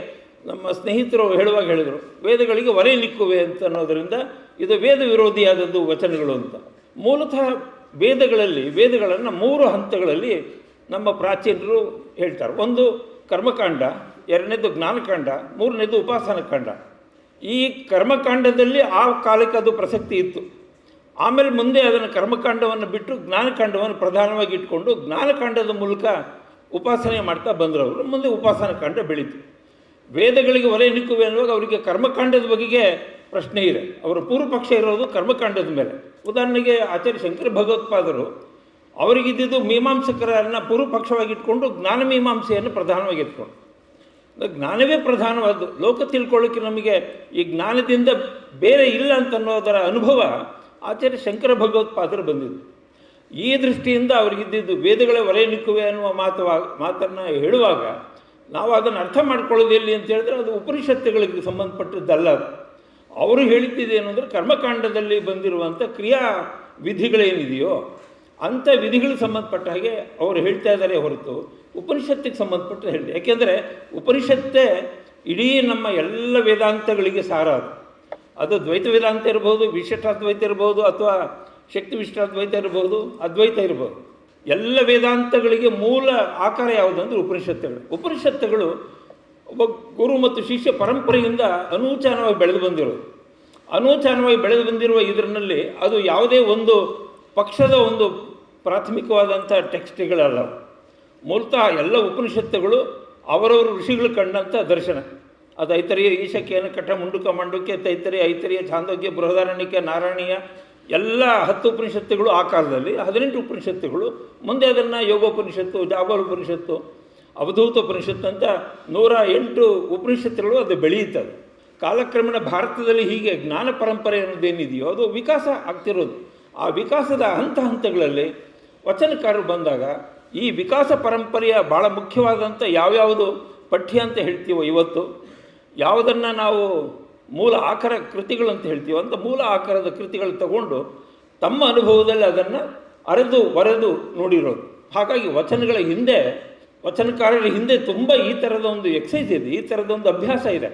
ನಮ್ಮ ಸ್ನೇಹಿತರು ಹೇಳುವಾಗ ಹೇಳಿದರು, ವೇದಗಳಿಗೆ ಹೊರೆ ನಿಕ್ಕುವೆ ಅಂತ ಅನ್ನೋದರಿಂದ ಇದು ವೇದ ವಿರೋಧಿಯಾದದ್ದು ವಚನಗಳು ಅಂತ. ಮೂಲತಃ ವೇದಗಳಲ್ಲಿ, ವೇದಗಳನ್ನು ಮೂರು ಹಂತಗಳಲ್ಲಿ ನಮ್ಮ ಪ್ರಾಚೀನರು ಹೇಳ್ತಾರೆ. ಒಂದು ಕರ್ಮಕಾಂಡ, ಎರಡನೇದು ಜ್ಞಾನಕಾಂಡ, ಮೂರನೇದು ಉಪಾಸನ ಕಾಂಡ. ಈ ಕರ್ಮಕಾಂಡದಲ್ಲಿ ಆ ಕಾಲಕ್ಕೆ ಅದು ಪ್ರಸಕ್ತಿ ಇತ್ತು. ಆಮೇಲೆ ಮುಂದೆ ಅದನ್ನು ಕರ್ಮಕಾಂಡವನ್ನು ಬಿಟ್ಟು ಜ್ಞಾನಕಾಂಡವನ್ನು ಪ್ರಧಾನವಾಗಿ ಇಟ್ಕೊಂಡು ಜ್ಞಾನಕಾಂಡದ ಮೂಲಕ ಉಪಾಸನೆ ಮಾಡ್ತಾ ಬಂದರು ಅವರು ಮುಂದೆ ಉಪಾಸನ ಕಾಂಡ ಬೆಳೀತು. ವೇದಗಳಿಗೆ ಒಲೆ ನಿಕ್ಕುವೆ ಅನ್ನುವಾಗ ಅವರಿಗೆ ಕರ್ಮಕಾಂಡದ ಬಗೆಗೆ ಪ್ರಶ್ನೆ ಇದೆ. ಅವರ ಪೂರ್ವ ಪಕ್ಷ ಇರೋದು ಕರ್ಮಕಾಂಡದ ಮೇಲೆ. ಉದಾಹರಣೆಗೆ ಆಚಾರ್ಯ ಶಂಕರ ಭಗವತ್ಪಾದರು, ಅವರಿಗಿದ್ದಿದ್ದು ಮೀಮಾಂಸಕರನ್ನು ಪೂರ್ವ ಪಕ್ಷವಾಗಿ ಇಟ್ಕೊಂಡು ಜ್ಞಾನ ಮೀಮಾಂಸೆಯನ್ನು ಪ್ರಧಾನವಾಗಿ ಇಟ್ಕೊಂಡು ಜ್ಞಾನವೇ ಪ್ರಧಾನವಾದ್ದು. ಲೋಕ ತಿಳ್ಕೊಳ್ಳೋಕ್ಕೆ ನಮಗೆ ಈ ಜ್ಞಾನದಿಂದ ಬೇರೆ ಇಲ್ಲ ಅಂತ ಅನ್ನೋದರ ಅನುಭವ ಆಚಾರ್ಯ ಶಂಕರ ಭಗವತ್ಪಾದರು ಬಂದಿದ್ದು. ಈ ದೃಷ್ಟಿಯಿಂದ ಅವರಿಗಿದ್ದಿದ್ದು ವೇದಗಳ ಒಲೆ ನಿಕ್ಕುವೆ ಅನ್ನುವ ಮಾತು ಮಾತನ್ನು ಹೇಳುವಾಗ ನಾವು ಅದನ್ನು ಅರ್ಥ ಮಾಡ್ಕೊಳ್ಳೋದು ಎಲ್ಲಿ ಅಂತ ಹೇಳಿದ್ರೆ ಅದು ಉಪನಿಷತ್ತುಗಳಿಗೆ ಸಂಬಂಧಪಟ್ಟದ್ದಲ್ಲ ಅದು. ಅವರು ಹೇಳಿದ್ದೇನು ಅಂದರೆ ಕರ್ಮಕಾಂಡದಲ್ಲಿ ಬಂದಿರುವಂಥ ಕ್ರಿಯಾ ವಿಧಿಗಳೇನಿದೆಯೋ ಅಂಥ ವಿಧಿಗಳು ಸಂಬಂಧಪಟ್ಟ ಹಾಗೆ ಅವರು ಹೇಳ್ತಾ ಇದ್ದಾರೆ ಹೊರತು ಉಪನಿಷತ್ತಿಗೆ ಸಂಬಂಧಪಟ್ಟ ಹೇಳಿದೆ. ಯಾಕೆಂದರೆ ಉಪನಿಷತ್ತೇ ಇಡೀ ನಮ್ಮ ಎಲ್ಲ ವೇದಾಂತಗಳಿಗೆ ಸಾರ ಅದು. ಅದು ದ್ವೈತ ವೇದಾಂತ ಇರ್ಬೋದು, ವಿಶಿಷ್ಟಾದ್ವೈತ ಇರ್ಬೋದು, ಅಥವಾ ಶಕ್ತಿ ವಿಶಿಷ್ಟಾದ್ವೈತ ಇರ್ಬೋದು, ಅದ್ವೈತ ಇರ್ಬೋದು. ಎಲ್ಲ ವೇದಾಂತಗಳಿಗೆ ಮೂಲ ಆಕಾರ ಯಾವುದು ಅಂದರೆ ಉಪನಿಷತ್ತುಗಳು. ಉಪನಿಷತ್ತುಗಳು ಒಬ್ಬ ಗುರು ಮತ್ತು ಶಿಷ್ಯ ಪರಂಪರೆಯಿಂದ ಅನೂಚಾನವಾಗಿ ಬೆಳೆದು ಬಂದಿರೋದು ಅನೂಚಾನವಾಗಿ ಬೆಳೆದು ಬಂದಿರುವ ಇದರಲ್ಲಿ ಅದು ಯಾವುದೇ ಒಂದು ಪಕ್ಷದ ಒಂದು ಪ್ರಾಥಮಿಕವಾದಂಥ ಟೆಕ್ಸ್ಟ್ಗಳಲ್ಲ. ಮೂಲತಃ ಎಲ್ಲ ಉಪನಿಷತ್ತುಗಳು ಅವರವರು ಋಷಿಗಳು ಕಂಡಂಥ ದರ್ಶನ. ಅದು ಐತರಿಯ ಈಶಕ್ಯನ ಕಠ ಮುಂಡುಕ ಮಂಡುಕ್ಯ ತೈತರಿ ಐತರಿಯ ಚಾಂದೋಗ್ಯ ಬೃಹದಾರಣ್ಯಕ್ಕೆ ನಾರಾಯಣೀಯ ಎಲ್ಲ ಹತ್ತು ಉಪನಿಷತ್ತುಗಳು ಆ ಕಾಲದಲ್ಲಿ ಹದಿನೆಂಟು ಉಪನಿಷತ್ತುಗಳು. ಮುಂದೆ ಅದನ್ನು ಯೋಗೋಪನಿಷತ್ತು ಜಾಬಲ್ ಉಪನಿಷತ್ತು ಅವಧೂತ ಉಪನಿಷತ್ತು ಅಂತ ನೂರ ಎಂಟು ಉಪನಿಷತ್ತುಗಳು ಅದು ಬೆಳೆಯುತ್ತದೆ ಕಾಲಕ್ರಮೇಣ ಭಾರತದಲ್ಲಿ ಹೀಗೆ ಜ್ಞಾನ ಪರಂಪರೆ ಅನ್ನೋದೇನಿದೆಯೋ ಅದು ವಿಕಾಸ ಆಗ್ತಿರೋದು. ಆ ವಿಕಾಸದ ಹಂತ ಹಂತಗಳಲ್ಲಿ ವಚನಕಾರರು ಬಂದಾಗ ಈ ವಿಕಾಸ ಪರಂಪರೆಯ ಭಾಳ ಮುಖ್ಯವಾದಂಥ ಯಾವ್ಯಾವುದು ಪಠ್ಯ ಅಂತ ಹೇಳ್ತೀವೋ ಇವತ್ತು, ಯಾವುದನ್ನು ನಾವು ಮೂಲ ಆಕಾರ ಕೃತಿಗಳು ಅಂತ ಹೇಳ್ತೀವೋ ಅಂತ ಮೂಲ ಆಕಾರದ ಕೃತಿಗಳು ತಗೊಂಡು ತಮ್ಮ ಅನುಭವದಲ್ಲಿ ಅದನ್ನು ಅರೆದು ಬರೆದು ನೋಡಿರೋದು. ಹಾಗಾಗಿ ವಚನಗಳ ಹಿಂದೆ ವಚನಕಾರರ ಹಿಂದೆ ತುಂಬ ಈ ಥರದ ಒಂದು ಎಕ್ಸೈಸ್ ಇದೆ, ಈ ಥರದ ಒಂದು ಅಭ್ಯಾಸ ಇದೆ.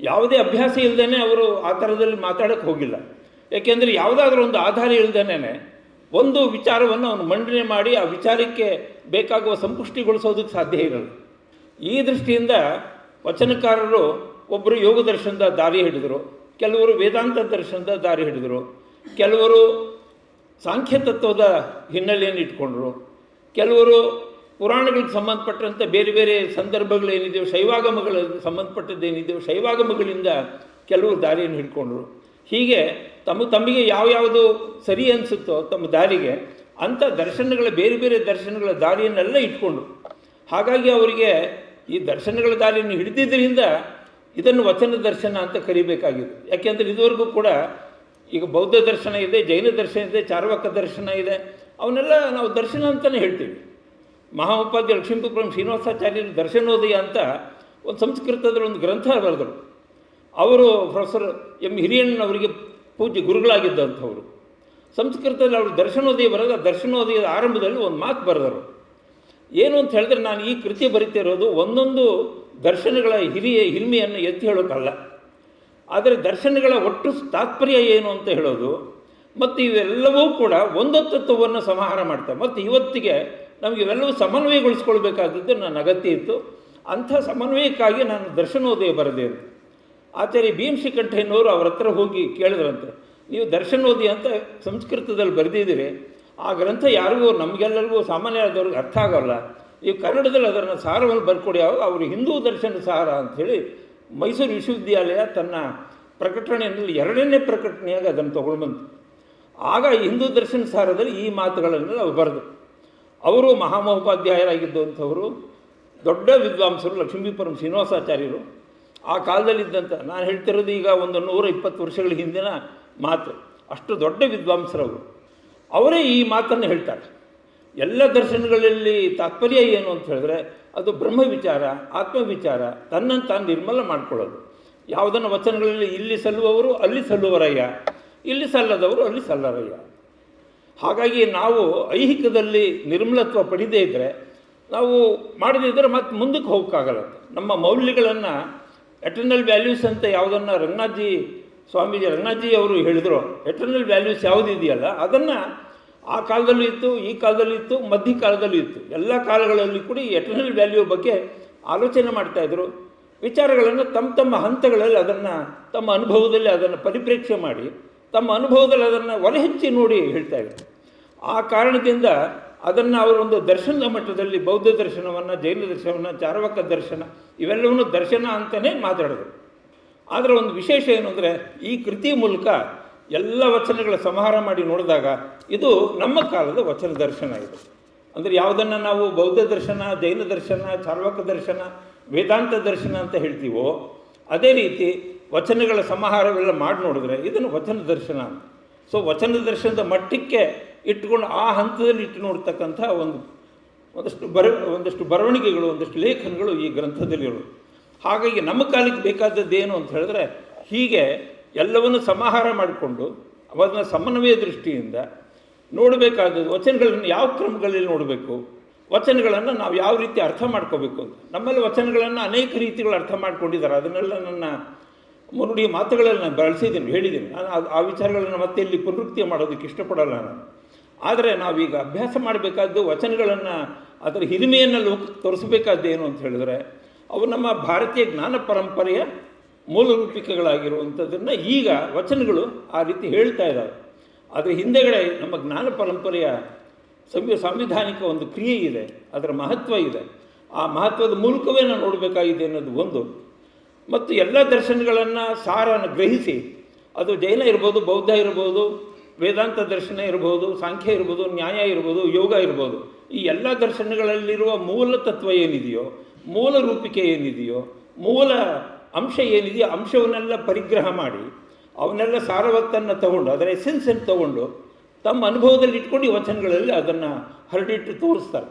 ಯಾವುದೇ ಅಭ್ಯಾಸ ಇಲ್ಲದೇ ಅವರು ಆ ಥರದಲ್ಲಿ ಮಾತಾಡೋಕ್ಕೆ ಹೋಗಿಲ್ಲ. ಏಕೆಂದರೆ ಯಾವುದಾದ್ರೂ ಒಂದು ಆಧಾರ ಇಲ್ಲದೇ ಒಂದು ವಿಚಾರವನ್ನು ಅವನು ಮಂಡನೆ ಮಾಡಿ ಆ ವಿಚಾರಕ್ಕೆ ಬೇಕಾಗುವ ಸಂಪುಷ್ಟಿಗೊಳಿಸೋದಕ್ಕೆ ಸಾಧ್ಯ ಇರಲ್ಲ. ಈ ದೃಷ್ಟಿಯಿಂದ ವಚನಕಾರರು ಒಬ್ಬರು ಯೋಗ ದರ್ಶನದ ದಾರಿ ಹಿಡಿದರು, ಕೆಲವರು ವೇದಾಂತ ದರ್ಶನದ ದಾರಿ ಹಿಡಿದರು, ಕೆಲವರು ಸಾಂಖ್ಯತತ್ವದ ಹಿನ್ನೆಲೆಯನ್ನು ಇಟ್ಕೊಂಡ್ರು, ಕೆಲವರು ಪುರಾಣಗಳಿಗೆ ಸಂಬಂಧಪಟ್ಟಂಥ ಬೇರೆ ಬೇರೆ ಸಂದರ್ಭಗಳೇನಿದೆಯೋ ಶೈವಾಗಮಗಳ ಸಂಬಂಧಪಟ್ಟದ್ದೇನಿದೆಯೋ ಶೈವಾಗಮಗಳಿಂದ ಕೆಲವರು ದಾರಿಯನ್ನು ಹಿಡ್ಕೊಂಡ್ರು. ಹೀಗೆ ತಮ್ಮ ತಮಗೆ ಯಾವ ಯಾವುದು ಸರಿ ಅನಿಸುತ್ತೋ ತಮ್ಮ ದಾರಿಗೆ ಅಂಥ ದರ್ಶನಗಳ, ಬೇರೆ ಬೇರೆ ದರ್ಶನಗಳ ದಾರಿಯನ್ನೆಲ್ಲ ಇಟ್ಕೊಂಡ್ರು ಹಾಗಾಗಿ ಅವರಿಗೆ ಈ ದರ್ಶನಗಳ ದಾರಿಯನ್ನು ಹಿಡಿದಿದ್ದರಿಂದ ಇದನ್ನು ವಚನ ದರ್ಶನ ಅಂತ ಕರಿಬೇಕಾಗಿದೆ ಯಾಕೆಂದರೆ ಇದುವರೆಗೂ ಕೂಡ ಈಗ ಬೌದ್ಧ ದರ್ಶನ ಇದೆ, ಜೈನ ದರ್ಶನ ಇದೆ, ಚಾರ್ವಕ ದರ್ಶನ ಇದೆ. ಅವನ್ನೆಲ್ಲ ನಾವು ದರ್ಶನ ಅಂತಲೇ ಹೇಳ್ತೀವಿ. ಮಹಾಉಪಾಧ್ಯ ಲಕ್ಷ್ಮೀಪುರಂ ಶ್ರೀನಿವಾಸಾಚಾರ್ಯರು ದರ್ಶನೋದಯ ಅಂತ ಒಂದು ಸಂಸ್ಕೃತದಲ್ಲಿ ಒಂದು ಗ್ರಂಥ ಬರೆದರು. ಅವರು ಪ್ರೊಫೆಸರ್ ಎಂ ಹಿರಿಯಣ್ಣನವರಿಗೆ ಪೂಜ್ಯ ಗುರುಗಳಾಗಿದ್ದಂಥವರು. ಸಂಸ್ಕೃತದಲ್ಲಿ ಅವರು ದರ್ಶನೋದಯ ಬರೆದ, ದರ್ಶನೋದಯದ ಆರಂಭದಲ್ಲಿ ಒಂದು ಮಾತು ಬರೆದರು. ಏನು ಅಂತ ಹೇಳಿದ್ರೆ ನಾನು ಈ ಕೃತಿ ಬರಿತಿರೋದು ಒಂದೊಂದು ದರ್ಶನಗಳ ಹಿರಿಯ ಹಿರಿಮೆಯನ್ನು ಎತ್ತಿ ಹೇಳೋಕ್ಕಲ್ಲ ಆದರೆ ದರ್ಶನಗಳ ಒಟ್ಟು ತಾತ್ಪರ್ಯ ಏನು ಅಂತ ಹೇಳೋದು, ಮತ್ತು ಇವೆಲ್ಲವೂ ಕೂಡ ಒಂದೊತ್ತತ್ವವನ್ನು ತತ್ವವನ್ನು ಸಮಾಹಾರ ಮಾಡ್ತವೆ. ಮತ್ತು ಇವತ್ತಿಗೆ ನಮಗೆ ಇವೆಲ್ಲವೂ ಸಮನ್ವಯಗೊಳಿಸ್ಕೊಳ್ಬೇಕಾದದ್ದು ನನ್ನ ಅಗತ್ಯ ಇತ್ತು. ಅಂಥ ಸಮನ್ವಯಕ್ಕಾಗಿ ನಾನು ದರ್ಶನೋದಯ ಬರದೇ ಅಂತ. ಆಚಾರ್ಯ ಭೀಮ್ ಶ್ರೀಕಂಠಯ್ಯನವರು ಅವ್ರ ಹತ್ರ ಹೋಗಿ ಕೇಳಿದ್ರಂತೆ, ನೀವು ದರ್ಶನೋದಯ ಅಂತ ಸಂಸ್ಕೃತದಲ್ಲಿ ಬರೆದಿದ್ದೀರಿ. ಆ ಗ್ರಂಥ ಯಾರಿಗೂ, ನಮಗೆಲ್ಲರಿಗೂ ಸಾಮಾನ್ಯವಾದವ್ರಿಗೆ ಅರ್ಥ ಆಗೋಲ್ಲ. ನೀವು ಕನ್ನಡದಲ್ಲಿ ಅದನ್ನು ಸಾರವನ್ನು ಬರ್ಕೊಡಿ. ಅವರು ಹಿಂದೂ ದರ್ಶನ ಸಾರ ಅಂಥೇಳಿ ಮೈಸೂರು ವಿಶ್ವವಿದ್ಯಾಲಯ ತನ್ನ ಪ್ರಕಟಣೆಯಲ್ಲಿ ಎರಡನೇ ಪ್ರಕಟಣೆಯಾಗಿ ಅದನ್ನು ತೊಗೊಂಡು ಬಂತು. ಆಗ ಹಿಂದೂ ದರ್ಶನ ಸಾರದಲ್ಲಿ ಈ ಮಾತುಗಳನ್ನೆಲ್ಲ ಅವ್ರು ಬರೆದು. ಅವರು ಮಹಾಮಹೋಪಾಧ್ಯಾಯರಾಗಿದ್ದಂಥವರು ದೊಡ್ಡ ವಿದ್ವಾಂಸರು, ಲಕ್ಷ್ಮೀಪುರಂ ಶ್ರೀನಿವಾಸಾಚಾರ್ಯರು. ಆ ಕಾಲದಲ್ಲಿದ್ದಂಥ, ನಾನು ಹೇಳ್ತಿರೋದು ಈಗ ಒಂದು ನೂರ ಇಪ್ಪತ್ತು ವರ್ಷಗಳ ಹಿಂದಿನ ಮಾತು. ಅಷ್ಟು ದೊಡ್ಡ ವಿದ್ವಾಂಸರವರು. ಅವರೇ ಈ ಮಾತನ್ನು ಹೇಳ್ತಾರೆ. ಎಲ್ಲ ದರ್ಶನಗಳಲ್ಲಿ ತಾತ್ಪರ್ಯ ಏನು ಅಂತ ಹೇಳಿದ್ರೆ, ಅದು ಬ್ರಹ್ಮ ವಿಚಾರ, ಆತ್ಮ ವಿಚಾರ ತನ್ನನ್ನು ತಾನು ನಿರ್ಮಲ ಮಾಡ್ಕೊಳ್ಳೋದು. ಯಾವುದನ್ನು ವಚನಗಳಲ್ಲಿ ಇಲ್ಲಿ ಸಲ್ಲುವವರು, ಅಲ್ಲಿ ಸಲ್ಲುವರಯ್ಯ. ಇಲ್ಲಿ ಸಲ್ಲದವರು, ಅಲ್ಲಿ ಸಲ್ಲರಯ್ಯ. ಹಾಗಾಗಿ ನಾವು ಐಹಿಕದಲ್ಲಿ ನಿರ್ಮಲತ್ವ ಪಡಿದೇ ಇದ್ದರೆ ನಾವು ಮಾಡದಿದ್ದರೆ ಮತ್ತೆ ಮುಂದಕ್ಕೆ ಹೋಗೋಕ್ಕಾಗಲ್ಲ ನಮ್ಮ ಮೌಲ್ಯಗಳನ್ನು ಎಟರ್ನಲ್ ವ್ಯಾಲ್ಯೂಸ್ ಅಂತ ಯಾವುದನ್ನು ರಂಗನಾಥ್ಜಿ ಸ್ವಾಮೀಜಿ, ರಂಗನಾಥ್ಜಿ ಅವರು ಹೇಳಿದ್ರು. ಎಟರ್ನಲ್ ವ್ಯಾಲ್ಯೂಸ್ ಯಾವುದಿದೆಯಲ್ಲ ಅದನ್ನು ಆ ಕಾಲದಲ್ಲೂ ಇತ್ತು, ಈ ಕಾಲದಲ್ಲೂ ಇತ್ತು, ಮಧ್ಯಕಾಲದಲ್ಲೂ ಇತ್ತು. ಎಲ್ಲ ಕಾಲಗಳಲ್ಲಿ ಕೂಡ ಈ ಎಟರ್ನಲ್ ವ್ಯಾಲ್ಯೂ ಬಗ್ಗೆ ಆಲೋಚನೆ ಮಾಡ್ತಾಯಿದ್ರು ವಿಚಾರಗಳನ್ನು ತಮ್ಮ ತಮ್ಮ ಹಂತಗಳಲ್ಲಿ ಅದನ್ನು, ತಮ್ಮ ಅನುಭವದಲ್ಲಿ ಅದನ್ನು ಪರಿಪ್ರೇಕ್ಷೆ ಮಾಡಿ ತಮ್ಮ ಅನುಭವದಲ್ಲಿ ಅದನ್ನು ಒಲೆಹಚ್ಚಿ ನೋಡಿ ಹೇಳ್ತಾ ಆ ಕಾರಣದಿಂದ ಅದನ್ನು ಅವರು ಒಂದು ದರ್ಶನದ ಮಟ್ಟದಲ್ಲಿ ಬೌದ್ಧ ದರ್ಶನವನ್ನು, ಜೈನ ದರ್ಶನವನ್ನು, ಚಾರ್ವಕ ದರ್ಶನ ಇವೆಲ್ಲವನ್ನು ದರ್ಶನ ಅಂತಲೇ ಮಾತಾಡಿದರು ಆದರೆ ಒಂದು ವಿಶೇಷ ಏನು ಅಂದರೆ ಈ ಕೃತಿ ಮೂಲಕ ಎಲ್ಲ ವಚನಗಳ ಸಂಹಾರ ಮಾಡಿ ನೋಡಿದಾಗ ಇದು ನಮ್ಮ ಕಾಲದ ವಚನ ದರ್ಶನ ಇದು. ಅಂದರೆ ಯಾವುದನ್ನು ನಾವು ಬೌದ್ಧ ದರ್ಶನ, ಜೈನ ದರ್ಶನ, ಚಾರ್ವಕ ದರ್ಶನ, ವೇದಾಂತ ದರ್ಶನ ಅಂತ ಹೇಳ್ತೀವೋ, ಅದೇ ರೀತಿ ವಚನಗಳ ಸಮಾಹಾರವೆಲ್ಲ ಮಾಡಿ ನೋಡಿದ್ರೆ ಇದನ್ನು ವಚನ ದರ್ಶನ ಅಂತ. ಸೊ ವಚನ ದರ್ಶನದ ಮಟ್ಟಕ್ಕೆ ಇಟ್ಕೊಂಡು ಆ ಹಂತದಲ್ಲಿ ಇಟ್ಟು ನೋಡ್ತಕ್ಕಂಥ ಒಂದು, ಒಂದಷ್ಟು ಬರ, ಒಂದಷ್ಟು ಬರವಣಿಗೆಗಳು, ಒಂದಷ್ಟು ಲೇಖನಗಳು ಈ ಗ್ರಂಥದಲ್ಲಿರೋದು ಹಾಗಾಗಿ ನಮ್ಮ ಕಾಲಕ್ಕೆ ಬೇಕಾದದ್ದೇನು ಅಂತ ಹೇಳಿದ್ರೆ ಹೀಗೆ ಎಲ್ಲವನ್ನು ಸಮಾಹಾರ ಮಾಡಿಕೊಂಡು ಅವನ್ನ ಸಮನ್ವಯ ದೃಷ್ಟಿಯಿಂದ ನೋಡಬೇಕಾದದ್ದು ವಚನಗಳನ್ನು ಯಾವ ಕ್ರಮಗಳಲ್ಲಿ ನೋಡಬೇಕು, ವಚನಗಳನ್ನು ನಾವು ಯಾವ ರೀತಿ ಅರ್ಥ ಮಾಡ್ಕೋಬೇಕು ಅಂತ. ನಮ್ಮಲ್ಲಿ ವಚನಗಳನ್ನು ಅನೇಕ ರೀತಿಗಳು ಅರ್ಥ ಮಾಡ್ಕೊಂಡಿದ್ದಾರೆ. ಅದನ್ನೆಲ್ಲ ನನ್ನ ಮುನ್ನುಡಿ ಮಾತುಗಳಲ್ಲಿ ನಾನು ಬಳಸಿದ್ದೀನಿ, ಹೇಳಿದ್ದೀನಿ. ನಾನು ಆ- ವಿಚಾರಗಳನ್ನು ಮತ್ತೆ ಇಲ್ಲಿ ಪುನರುಕ್ತಿ ಮಾಡೋದಕ್ಕೆ ಇಷ್ಟಪಡಲ್ಲ ನಾನು. ಆದರೆ ನಾವೀಗ ಅಭ್ಯಾಸ ಮಾಡಬೇಕಾದ್ದು ವಚನಗಳನ್ನು ಅದರ ಹಿರಿಮೆಯನ್ನು ಲೋಕಕ್ಕೆ ತೋರಿಸಬೇಕಾದ್ದು ಅಂತ ಹೇಳಿದ್ರೆ, ಅವು ನಮ್ಮ ಭಾರತೀಯ ಜ್ಞಾನ ಪರಂಪರೆಯ ಮೂಲ ರೂಪಿಕೆಗಳಾಗಿರುವಂಥದ್ದನ್ನು ಈಗ ವಚನಗಳು ಆ ರೀತಿ ಹೇಳ್ತಾ ಇದ್ದಾವೆ ಅದರ ಹಿಂದೆಗಡೆ ನಮ್ಮ ಜ್ಞಾನ ಪರಂಪರೆಯ ಸಂವಿ, ಸಾಂವಿಧಾನಿಕ ಒಂದು ಕ್ರಿಯೆ ಇದೆ, ಅದರ ಮಹತ್ವ ಇದೆ. ಆ ಮಹತ್ವದ ಮೂಲಕವೇ ನಾವು ನೋಡಬೇಕಾಗಿದೆ ಅನ್ನೋದು ಒಂದು. ಮತ್ತು ಎಲ್ಲ ದರ್ಶನಗಳನ್ನು ಸಾರನ್ನು ಗ್ರಹಿಸಿ, ಅದು ಜೈನ ಇರ್ಬೋದು, ಬೌದ್ಧ ಇರ್ಬೋದು, ವೇದಾಂತ ದರ್ಶನ ಇರ್ಬೋದು, ಸಾಂಖ್ಯ ಇರ್ಬೋದು, ನ್ಯಾಯ ಇರ್ಬೋದು, ಯೋಗ ಇರ್ಬೋದು, ಈ ಎಲ್ಲ ದರ್ಶನಗಳಲ್ಲಿರುವ ಮೂಲ ತತ್ವ ಏನಿದೆಯೋ, ಮೂಲ ರೂಪಿಕೆ ಏನಿದೆಯೋ, ಮೂಲ ಅಂಶ ಏನಿದೆಯೋ, ಅಂಶವನ್ನೆಲ್ಲ ಪರಿಗ್ರಹ ಮಾಡಿ, ಅವನ್ನೆಲ್ಲ ಸಾರವತ್ತನ್ನು ತಗೊಂಡು, ಅದರ ಎಸೆನ್ಸನ್ನು ತಗೊಂಡು, ತಮ್ಮ ಅನುಭವದಲ್ಲಿ ಇಟ್ಕೊಂಡು ಈ ವಚನಗಳಲ್ಲಿ ಅದನ್ನು ಹರಡಿಟ್ಟು ತೋರಿಸ್ತಾರೆ.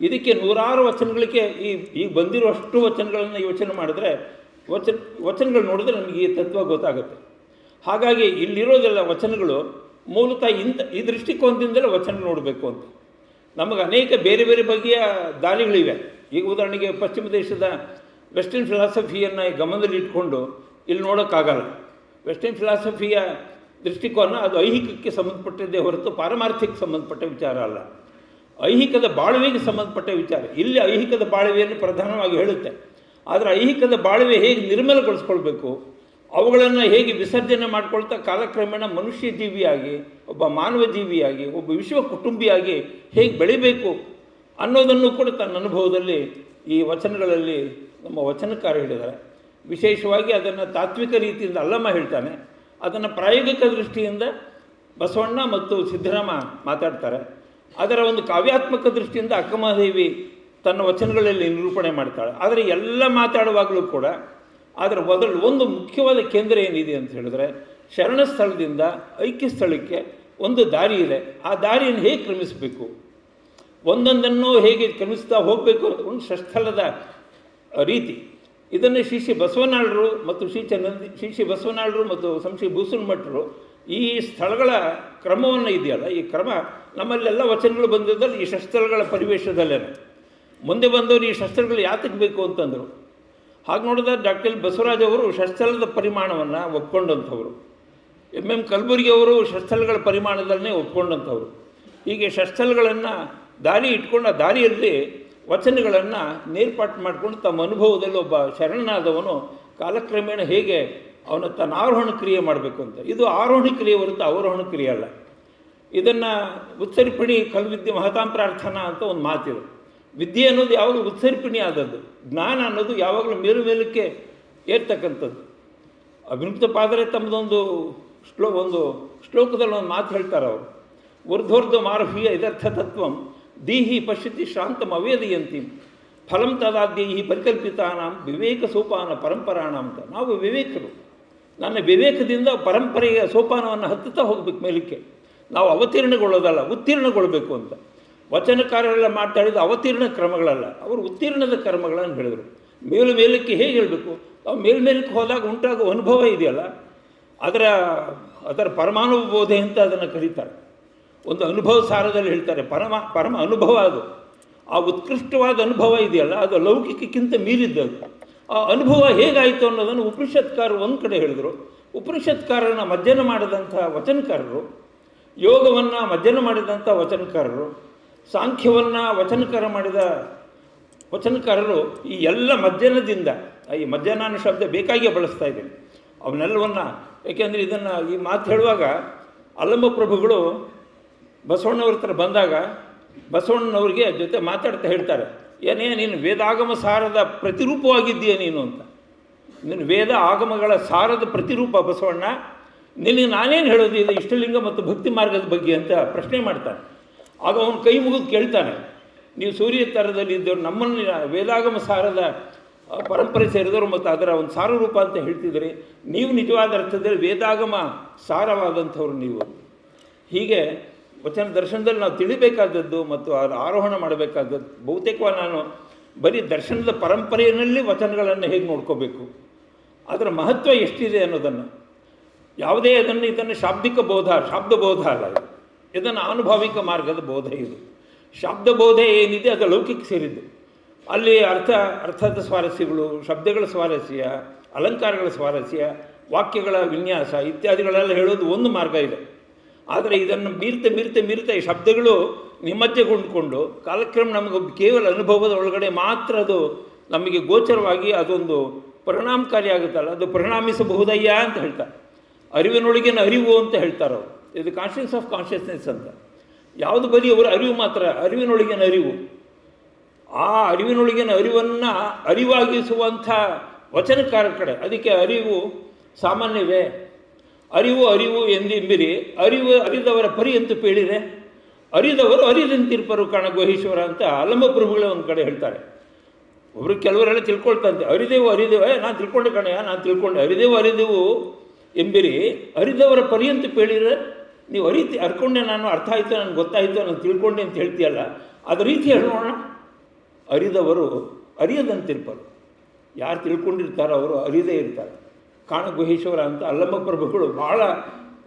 ಇದಕ್ಕೆ ನೂರಾರು ವಚನಗಳಿಗೆ ಈ, ಈಗ ಬಂದಿರುವಷ್ಟು ವಚನಗಳನ್ನು ಯೋಚನೆ ಮಾಡಿದ್ರೆ ವಚನ, ವಚನಗಳು ನೋಡಿದ್ರೆ ನಮಗೆ ಈ ತತ್ವ ಗೊತ್ತಾಗುತ್ತೆ. ಹಾಗಾಗಿ ಇಲ್ಲಿರೋದೆಲ್ಲ ವಚನಗಳು ಮೂಲತಃ ಇಂಥ, ಈ ದೃಷ್ಟಿಕೋನದಿಂದಲೇ ವಚನ ನೋಡಬೇಕು ಅಂತ. ನಮಗೆ ಅನೇಕ ಬೇರೆ ಬೇರೆ ಬಗೆಯ ದಾರಿಗಳಿವೆ. ಈಗ ಉದಾಹರಣೆಗೆ ಪಶ್ಚಿಮ ದೇಶದ ವೆಸ್ಟರ್ನ್ ಫಿಲಾಸಫಿಯನ್ನು ಗಮನದಲ್ಲಿ ಇಟ್ಕೊಂಡು ಇಲ್ಲಿ ನೋಡೋಕ್ಕಾಗಲ್ಲ. ವೆಸ್ಟರ್ನ್ ಫಿಲಾಸಫಿಯ ದೃಷ್ಟಿಕೋನ ಅದು ಐಹಿಕಕ್ಕೆ ಸಂಬಂಧಪಟ್ಟಿದ್ದೇ ಹೊರತು ಪಾರಮಾರ್ಥಿಕ ಸಂಬಂಧಪಟ್ಟ ವಿಚಾರ ಅಲ್ಲ. ಐಹಿಕದ ಬಾಳ್ವೆಗೆ ಸಂಬಂಧಪಟ್ಟ ವಿಚಾರ. ಇಲ್ಲಿ ಐಹಿಕದ ಬಾಳ್ವೆಯನ್ನು ಪ್ರಧಾನವಾಗಿ ಹೇಳುತ್ತೆ. ಆದರೆ ಐಹಿಕದ ಬಾಳುವೆ ಹೇಗೆ ನಿರ್ಮಲಗೊಳಿಸ್ಕೊಳ್ಬೇಕು? ಅವುಗಳನ್ನು ಹೇಗೆ ವಿಸರ್ಜನೆ ಮಾಡ್ಕೊಳ್ತಾ ಕಾಲಕ್ರಮೇಣ ಮನುಷ್ಯ ಜೀವಿಯಾಗಿ ಒಬ್ಬ ಮಾನವ ಜೀವಿಯಾಗಿ ಒಬ್ಬ ವಿಶ್ವ ಕುಟುಂಬಿಯಾಗಿ ಹೇಗೆ ಬೆಳಿಬೇಕು ಅನ್ನೋದನ್ನು ಕೂಡ ತನ್ನ ಅನುಭವದಲ್ಲಿ ಈ ವಚನಗಳಲ್ಲಿ ನಮ್ಮ ವಚನಕಾರ ಹೇಳಿದ್ದಾರೆ. ವಿಶೇಷವಾಗಿ ಅದನ್ನು ತಾತ್ವಿಕ ರೀತಿಯಿಂದ ಅಲ್ಲಮ್ಮ ಹೇಳ್ತಾನೆ. ಅದನ್ನು ಪ್ರಾಯೋಗಿಕ ದೃಷ್ಟಿಯಿಂದ ಬಸವಣ್ಣ ಮತ್ತು ಸಿದ್ದರಾಮ ಮಾತಾಡ್ತಾರೆ. ಅದರ ಒಂದು ಕಾವ್ಯಾತ್ಮಕ ದೃಷ್ಟಿಯಿಂದ ಅಕ್ಕಮಹಾದೇವಿ ತನ್ನ ವಚನಗಳಲ್ಲಿ ನಿರೂಪಣೆ ಮಾಡ್ತಾಳೆ. ಆದರೆ ಎಲ್ಲ ಮಾತಾಡುವಾಗಲೂ ಕೂಡ ಅದರ ಮೊದಲು ಒಂದು ಮುಖ್ಯವಾದ ಕೇಂದ್ರ ಏನಿದೆ ಅಂತ ಹೇಳಿದ್ರೆ ಶರಣ ಸ್ಥಳದಿಂದ ಐಕ್ಯ ಸ್ಥಳಕ್ಕೆ ಒಂದು ದಾರಿ ಇದೆ. ಆ ದಾರಿಯನ್ನು ಹೇಗೆ ಕ್ರಮಿಸಬೇಕು? ಒಂದೊಂದನ್ನು ಹೇಗೆ ಕ್ರಮಿಸ್ತಾ ಹೋಗಬೇಕು ಒಂದು ಷಸ್ಥಳದ ರೀತಿ. ಇದನ್ನು ಶ್ರೀ ಶ್ರೀ ಬಸವನಾಳರು ಮತ್ತು ಶ್ರೀ ಚನ್ನಂದಿ ಶ್ರೀ ಶ್ರೀ ಬಸವನಾಳರು ಮತ್ತು ಸಂಶ್ರೀ ಭೂಸನ್ಮಠರು ಈ ಸ್ಥಳಗಳ ಕ್ರಮವನ್ನು ಇದೆಯಲ್ಲ, ಈ ಕ್ರಮ ನಮ್ಮಲ್ಲೆಲ್ಲ ವಚನಗಳು ಬಂದಿದ್ದಲ್ಲಿ, ಈ ಷಸ್ಥಳಗಳ ಪರಿವೇಶದಲ್ಲೇ ಮುಂದೆ ಬಂದವರು ಈ ಶಸ್ತ್ರಗಳು ಯಾತಕ್ಕೆ ಬೇಕು ಅಂತಂದರು. ಹಾಗೆ ನೋಡಿದ್ರೆ ಡಾಕ್ಟರ್ ಬಸವರಾಜ್ ಅವರು ಶಸ್ತ್ರದ ಪರಿಮಾಣವನ್ನು ಒಪ್ಕೊಂಡಂಥವ್ರು. ಎಂ ಎಂ ಕಲಬುರ್ಗಿ ಅವರು ಶಸ್ತ್ರಗಳ ಪರಿಮಾಣದಲ್ಲೇ ಒಪ್ಕೊಂಡಂಥವ್ರು. ಹೀಗೆ ಶಸ್ತ್ರಗಳನ್ನು ದಾರಿ ಇಟ್ಕೊಂಡು ಆ ದಾರಿಯಲ್ಲಿ ವಚನಗಳನ್ನು ನೇರ್ಪಾಟ್ ಮಾಡಿಕೊಂಡು ತಮ್ಮ ಅನುಭವದಲ್ಲಿ ಒಬ್ಬ ಶರಣನಾದವನು ಕಾಲಕ್ರಮೇಣ ಹೇಗೆ ಅವನ ತನ್ನ ಆರೋಹಣ ಕ್ರಿಯೆ ಮಾಡಬೇಕು ಅಂತ. ಇದು ಆರೋಹಣ ಕ್ರಿಯೆ ಹೊರತು ಅವರೋಹಣ ಕ್ರಿಯೆ ಅಲ್ಲ. ಇದನ್ನು ಉಚ್ಚರಿಪಣಿ ಕಲ್ವಿದ್ಯೆ ಮಹತಾಂ ಪ್ರಾರ್ಥನಾ ಅಂತ ಒಂದು ಮಾತಿದೆ. ವಿದ್ಯೆ ಅನ್ನೋದು ಯಾವಾಗಲೂ ಉತ್ಸರ್ಪಿಣಿ ಆದದ್ದು. ಜ್ಞಾನ ಅನ್ನೋದು ಯಾವಾಗಲೂ ಮೇಲು ಮೇಲಕ್ಕೆ ಏರ್ತಕ್ಕಂಥದ್ದು. ಅಭಿಮುಕ್ತ ಪಾದರೆ ತಮ್ಮದೊಂದು ಶ್ಲೋ, ಒಂದು ಶ್ಲೋಕದಲ್ಲಿ ಒಂದು ಮಾತು ಹೇಳ್ತಾರೆ ಅವರು. ಊರ್ಧ್ವರ್ಧ ಮಾರುಹೀಯ ಇದರ್ಥ ತತ್ವಂ ದೀಹಿ ಪಶ್ಯತಿ ಶಾಂತಂ ಅವೇದಯಂತಿ. ಫಲಂ ತದಾದ್ಯೈಹಿ ಪರಿಕಲ್ಪಿತಾನಾಂ ವಿವೇಕ ಸೋಪಾನ ಪರಂಪರಾಣ ಅಂತ. ನಾವು ವಿವೇಕರು. ನನ್ನ ವಿವೇಕದಿಂದ ಪರಂಪರೆಯ ಸೋಪಾನವನ್ನು ಹತ್ತುತ್ತಾ ಹೋಗ್ಬೇಕು ಮೇಲಕ್ಕೆ. ನಾವು ಅವತೀರ್ಣಗೊಳ್ಳೋದಲ್ಲ, ಉತ್ತೀರ್ಣಗೊಳ್ಳಬೇಕು ಅಂತ. ವಚನಕಾರರೆಲ್ಲ ಮಾತಾಡಿದ್ದು ಅವತೀರ್ಣ ಕ್ರಮಗಳಲ್ಲ. ಅವರು ಉತ್ತೀರ್ಣದ ಕ್ರಮಗಳನ್ನು ಹೇಳಿದರು. ಮೇಲು ಮೇಲಕ್ಕೆ ಹೇಗೆ ಹೇಳಬೇಕು? ನಾವು ಮೇಲ್ಮೇಲಕ್ಕೆ ಹೋದಾಗ ಉಂಟಾಗುವ ಅನುಭವ ಇದೆಯಲ್ಲ? ಅದರ ಅದರ ಪರಮಾನುಬೋಧೆ ಅಂತ ಅದನ್ನು ಕರೀತಾರೆ. ಒಂದು ಅನುಭವ ಸಾರದಲ್ಲಿ ಹೇಳ್ತಾರೆ, ಪರಮ ಪರಮ ಅನುಭವ ಅದು. ಆ ಉತ್ಕೃಷ್ಟವಾದ ಅನುಭವ ಇದೆಯಲ್ಲ, ಅದು ಲೌಕಿಕಕ್ಕಿಂತ ಮೀರಿದ್ದದು ಆ ಅನುಭವ ಹೇಗಾಯಿತು ಅನ್ನೋದನ್ನು ಉಪನಿಷತ್ಕಾರರು ಒಂದು ಕಡೆ ಹೇಳಿದರು. ಉಪನಿಷತ್ಕಾರರನ್ನ ಮಜ್ಜನ ಮಾಡಿದಂಥ ವಚನಕಾರರು, ಯೋಗವನ್ನು ಮಜ್ಜನ ಮಾಡಿದಂಥ ವಚನಕಾರರು ಸಾಂಖ್ಯವನ್ನು ವಚನಕಾರ ಮಾಡಿದ ವಚನಕಾರರು ಈ ಎಲ್ಲ ಮಧ್ಯಾಹ್ನದಿಂದ, ಈ ಮಧ್ಯಾಹ್ನ ಶಬ್ದ ಬೇಕಾಗಿಯೇ ಬಳಸ್ತಾ ಇದ್ದೀನಿ ಅವನ್ನೆಲ್ಲವನ್ನು, ಏಕೆಂದರೆ ಇದನ್ನು ಈ ಮಾತು ಹೇಳುವಾಗ ಅಲ್ಲಂಬ ಪ್ರಭುಗಳು ಬಸವಣ್ಣವ್ರ ಹತ್ರ ಬಂದಾಗ ಬಸವಣ್ಣನವ್ರಿಗೆ ಜೊತೆ ಮಾತಾಡ್ತಾ ಹೇಳ್ತಾರೆ, ಏನೇ ನೀನು ವೇದಾಗಮ ಸಾರದ ಪ್ರತಿರೂಪವಾಗಿದ್ದೀಯ ನೀನು ಅಂತ. ನೀನು ವೇದ ಆಗಮಗಳ ಸಾರದ ಪ್ರತಿರೂಪ ಬಸವಣ್ಣ, ನಿನಗೆ ನಾನೇನು ಹೇಳೋದು? ಇದು ಇಷ್ಟಲಿಂಗ ಮತ್ತು ಭಕ್ತಿ ಮಾರ್ಗದ ಬಗ್ಗೆ ಅಂತ ಪ್ರಶ್ನೆ ಮಾಡ್ತಾನೆ ಆಗ ಅವನು ಕೈ ಮುಗಿದು ಕೇಳ್ತಾನೆ, ನೀವು ಸೂರ್ಯ ಥರದಲ್ಲಿ ಇದ್ದವರು ನಮ್ಮನ್ನು ವೇದಾಗಮ ಸಾರದ ಪರಂಪರೆ ಸೇರಿದವರು ಮತ್ತು ಅದರ ಒಂದು ಸಾರರೂಪ ಅಂತ ಹೇಳ್ತಿದ್ರಿ ನೀವು ನಿಜವಾದ ಅರ್ಥದಲ್ಲಿ ವೇದಾಗಮ ಸಾರವಾದಂಥವ್ರು ನೀವು. ಹೀಗೆ ವಚನ ದರ್ಶನದಲ್ಲಿ ನಾವು ತಿಳಿಬೇಕಾದದ್ದು ಮತ್ತು ಅದರ ಆರೋಹಣ ಮಾಡಬೇಕಾದದ್ದು, ಬಹುತೇಕವಾಗಿ ನಾನು ಬರೀ ದರ್ಶನದ ಪರಂಪರೆಯಲ್ಲಿ ವಚನಗಳನ್ನು ಹೇಗೆ ನೋಡ್ಕೋಬೇಕು, ಅದರ ಮಹತ್ವ ಎಷ್ಟಿದೆ ಅನ್ನೋದನ್ನು, ಯಾವುದೇ ಅದನ್ನು ಇದನ್ನು ಶಾಬ್ದಿಕ ಬೋಧ ಶಾಬ್ದ ಬೋಧ ಅಲ್ಲ ಇದನ್ನು ಆನುಭಾವಿಕ ಮಾರ್ಗದ ಬೋಧ ಇದು. ಶಬ್ದ ಬೋಧ ಏನಿದೆ ಅದು ಲೌಕಿಕ ಸೇರಿದ್ದು. ಅಲ್ಲಿ ಅರ್ಥ ಅರ್ಥದ ಸ್ವಾರಸ್ಯಗಳು, ಶಬ್ದಗಳ ಸ್ವಾರಸ್ಯ, ಅಲಂಕಾರಗಳ ಸ್ವಾರಸ್ಯ, ವಾಕ್ಯಗಳ ವಿನ್ಯಾಸ ಇತ್ಯಾದಿಗಳೆಲ್ಲ ಹೇಳೋದು ಒಂದು ಮಾರ್ಗ ಇದೆ. ಆದರೆ ಇದನ್ನು ಮೀರ್ತೆ ಮೀರ್ತೆ, ಮೀರ್ತ ಈ ಶಬ್ದಗಳು ನಿಮಜ್ಜೆಗೊಂಡುಕೊಂಡು ಕಾಲಕ್ರಮ ನಮಗೆ ಕೇವಲ ಅನುಭವದ ಒಳಗಡೆ ಮಾತ್ರ ಅದು ನಮಗೆ ಗೋಚರವಾಗಿ ಅದೊಂದು ಪರಿಣಾಮಕಾರಿಯಾಗುತ್ತಲ್ಲ, ಅದು ಪರಿಣಾಮಿಸಬಹುದಯ್ಯ ಅಂತ ಹೇಳ್ತಾರೆ. ಅರಿವಿನೊಳಗಿನ ಅರಿವು ಅಂತ ಹೇಳ್ತಾರೆ ಅವರು. ಇದು ಕಾನ್ಷಿಯಸ್ ಆಫ್ ಕಾನ್ಷಿಯಸ್ನೆಸ್ ಅಂತ. ಯಾವುದು ಬರೀ ಅವರ ಅರಿವು ಮಾತ್ರ, ಅರಿವಿನೊಳಗಿನ ಅರಿವು. ಆ ಅರಿವಿನೊಳಗಿನ ಅರಿವನ್ನು ಅರಿವಾಗಿಸುವಂಥ ವಚನಕಾರ ಕಡೆ, ಅದಕ್ಕೆ ಅರಿವು ಸಾಮಾನ್ಯವೇ. ಅರಿವು ಅರಿವು ಎಂದಿಂಬಿರಿ, ಅರಿವು ಅರಿದವರ ಪರಿ ಅಂತ ಪೇಳಿದೆ ಅರಿದವರು ಅರಿದಂತಿರ್ಪರು ಕಾಣ ಗುಹೇಶ್ವರ ಅಂತ ಅಲ್ಲಮ್ಮ ಪ್ರಭುಗಳ ಒಂದು ಕಡೆ ಹೇಳ್ತಾರೆ. ಒಬ್ರು ಕೆಲವರೆಲ್ಲ ತಿಳ್ಕೊಳ್ತಂತೆ, ಅರಿದೇವು ಅರಿದೇವೆ ನಾನು ತಿಳ್ಕೊಂಡೆ ಕಣಯ್ಯ, ನಾನು ತಿಳ್ಕೊಂಡೆ. ಅರಿದೇವು ಅರಿದೆವು ಎಂಬಿರಿ, ಅರಿದವರ ಪರ್ಯಂತ ಪೇಳಿದ್ರೆ ನೀವು ಅರಿತಿ ಅರ್ಕೊಂಡೆ ನಾನು ಅರ್ಥ ಆಯಿತು ನನಗೆ ಗೊತ್ತಾಯಿತು ನಾನು ತಿಳ್ಕೊಂಡೆ ಅಂತ ಹೇಳ್ತೀಯಲ್ಲ, ಅದು ರೀತಿ ಹೇಳೋಣ ಅರಿದವರು ಅರಿಯದಂತಿರ್ಪರು ಯಾರು ತಿಳ್ಕೊಂಡಿರ್ತಾರೋ ಅವರು ಅರಿದೇ ಇರ್ತಾರೆ. ಕಾಣ ಗುಹೇಶ್ವರ ಅಂತ ಅಲ್ಲಮ್ಮ ಪ್ರಭುಗಳು ಭಾಳ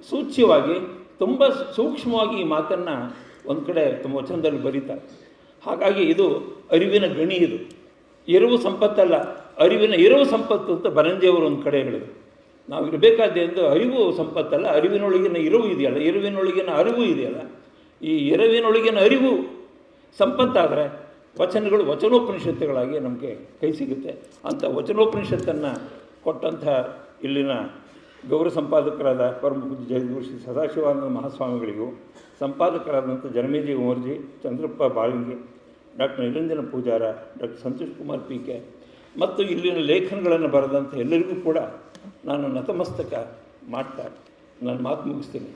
ಸೂಚ್ಯವಾಗಿ ತುಂಬ ಸೂಕ್ಷ್ಮವಾಗಿ ಈ ಮಾತನ್ನು ಒಂದು ಕಡೆ ತುಂಬ ವಚನದಲ್ಲಿ ಬರೀತಾರೆ. ಹಾಗಾಗಿ ಇದು ಅರಿವಿನ ಗಣಿ ಇದು. ಎರವು ಸಂಪತ್ತಲ್ಲ, ಅರಿವಿನ ಎರವು ಸಂಪತ್ತು ಅಂತ ಬರಂಜಿಯವರು ಒಂದು ಕಡೆ ಹೇಳಿದರು. ನಾವು ಇರಬೇಕಾದ ಎಂದು ಅರಿವು ಸಂಪತ್ತಲ್ಲ, ಅರಿವಿನೊಳಗಿನ ಇರುವು ಇದೆಯಲ್ಲ, ಇರುವಿನೊಳಗಿನ ಅರಿವು ಇದೆಯಲ್ಲ. ಈ ಇರುವಿನೊಳಗಿನ ಅರಿವು ಸಂಪತ್ತಾದರೆ ವಚನಗಳು ವಚನೋಪನಿಷತ್ತುಗಳಾಗಿ ನಮಗೆ ಕೈ ಸಿಗುತ್ತೆ. ಅಂಥ ವಚನೋಪನಿಷತ್ತನ್ನು ಕೊಟ್ಟಂಥ ಇಲ್ಲಿನ ಗೌರವ ಸಂಪಾದಕರಾದ ಪರಮ ಪೂಜ್ಯ ಜಗದ್ಗುರು ಶ್ರೀ ಸದಾಶಿವಾನಂದ ಮಹಾಸ್ವಾಮಿಗಳಿಗೂ, ಸಂಪಾದಕರಾದಂಥ Janameji Kumarji Chandrappa Balingi, doctor Niranjana Pujara, doctor Santosh Kumar P K ಮತ್ತು ಇಲ್ಲಿನ ಲೇಖನಗಳನ್ನು ಬರೆದಂಥ ಎಲ್ಲರಿಗೂ ಕೂಡ ನಾನು ನತಮಸ್ತಕ ಮಾಡ್ತಾ ನನ್ನ ಮಾತು ಮುಗಿಸ್ತೀನಿ.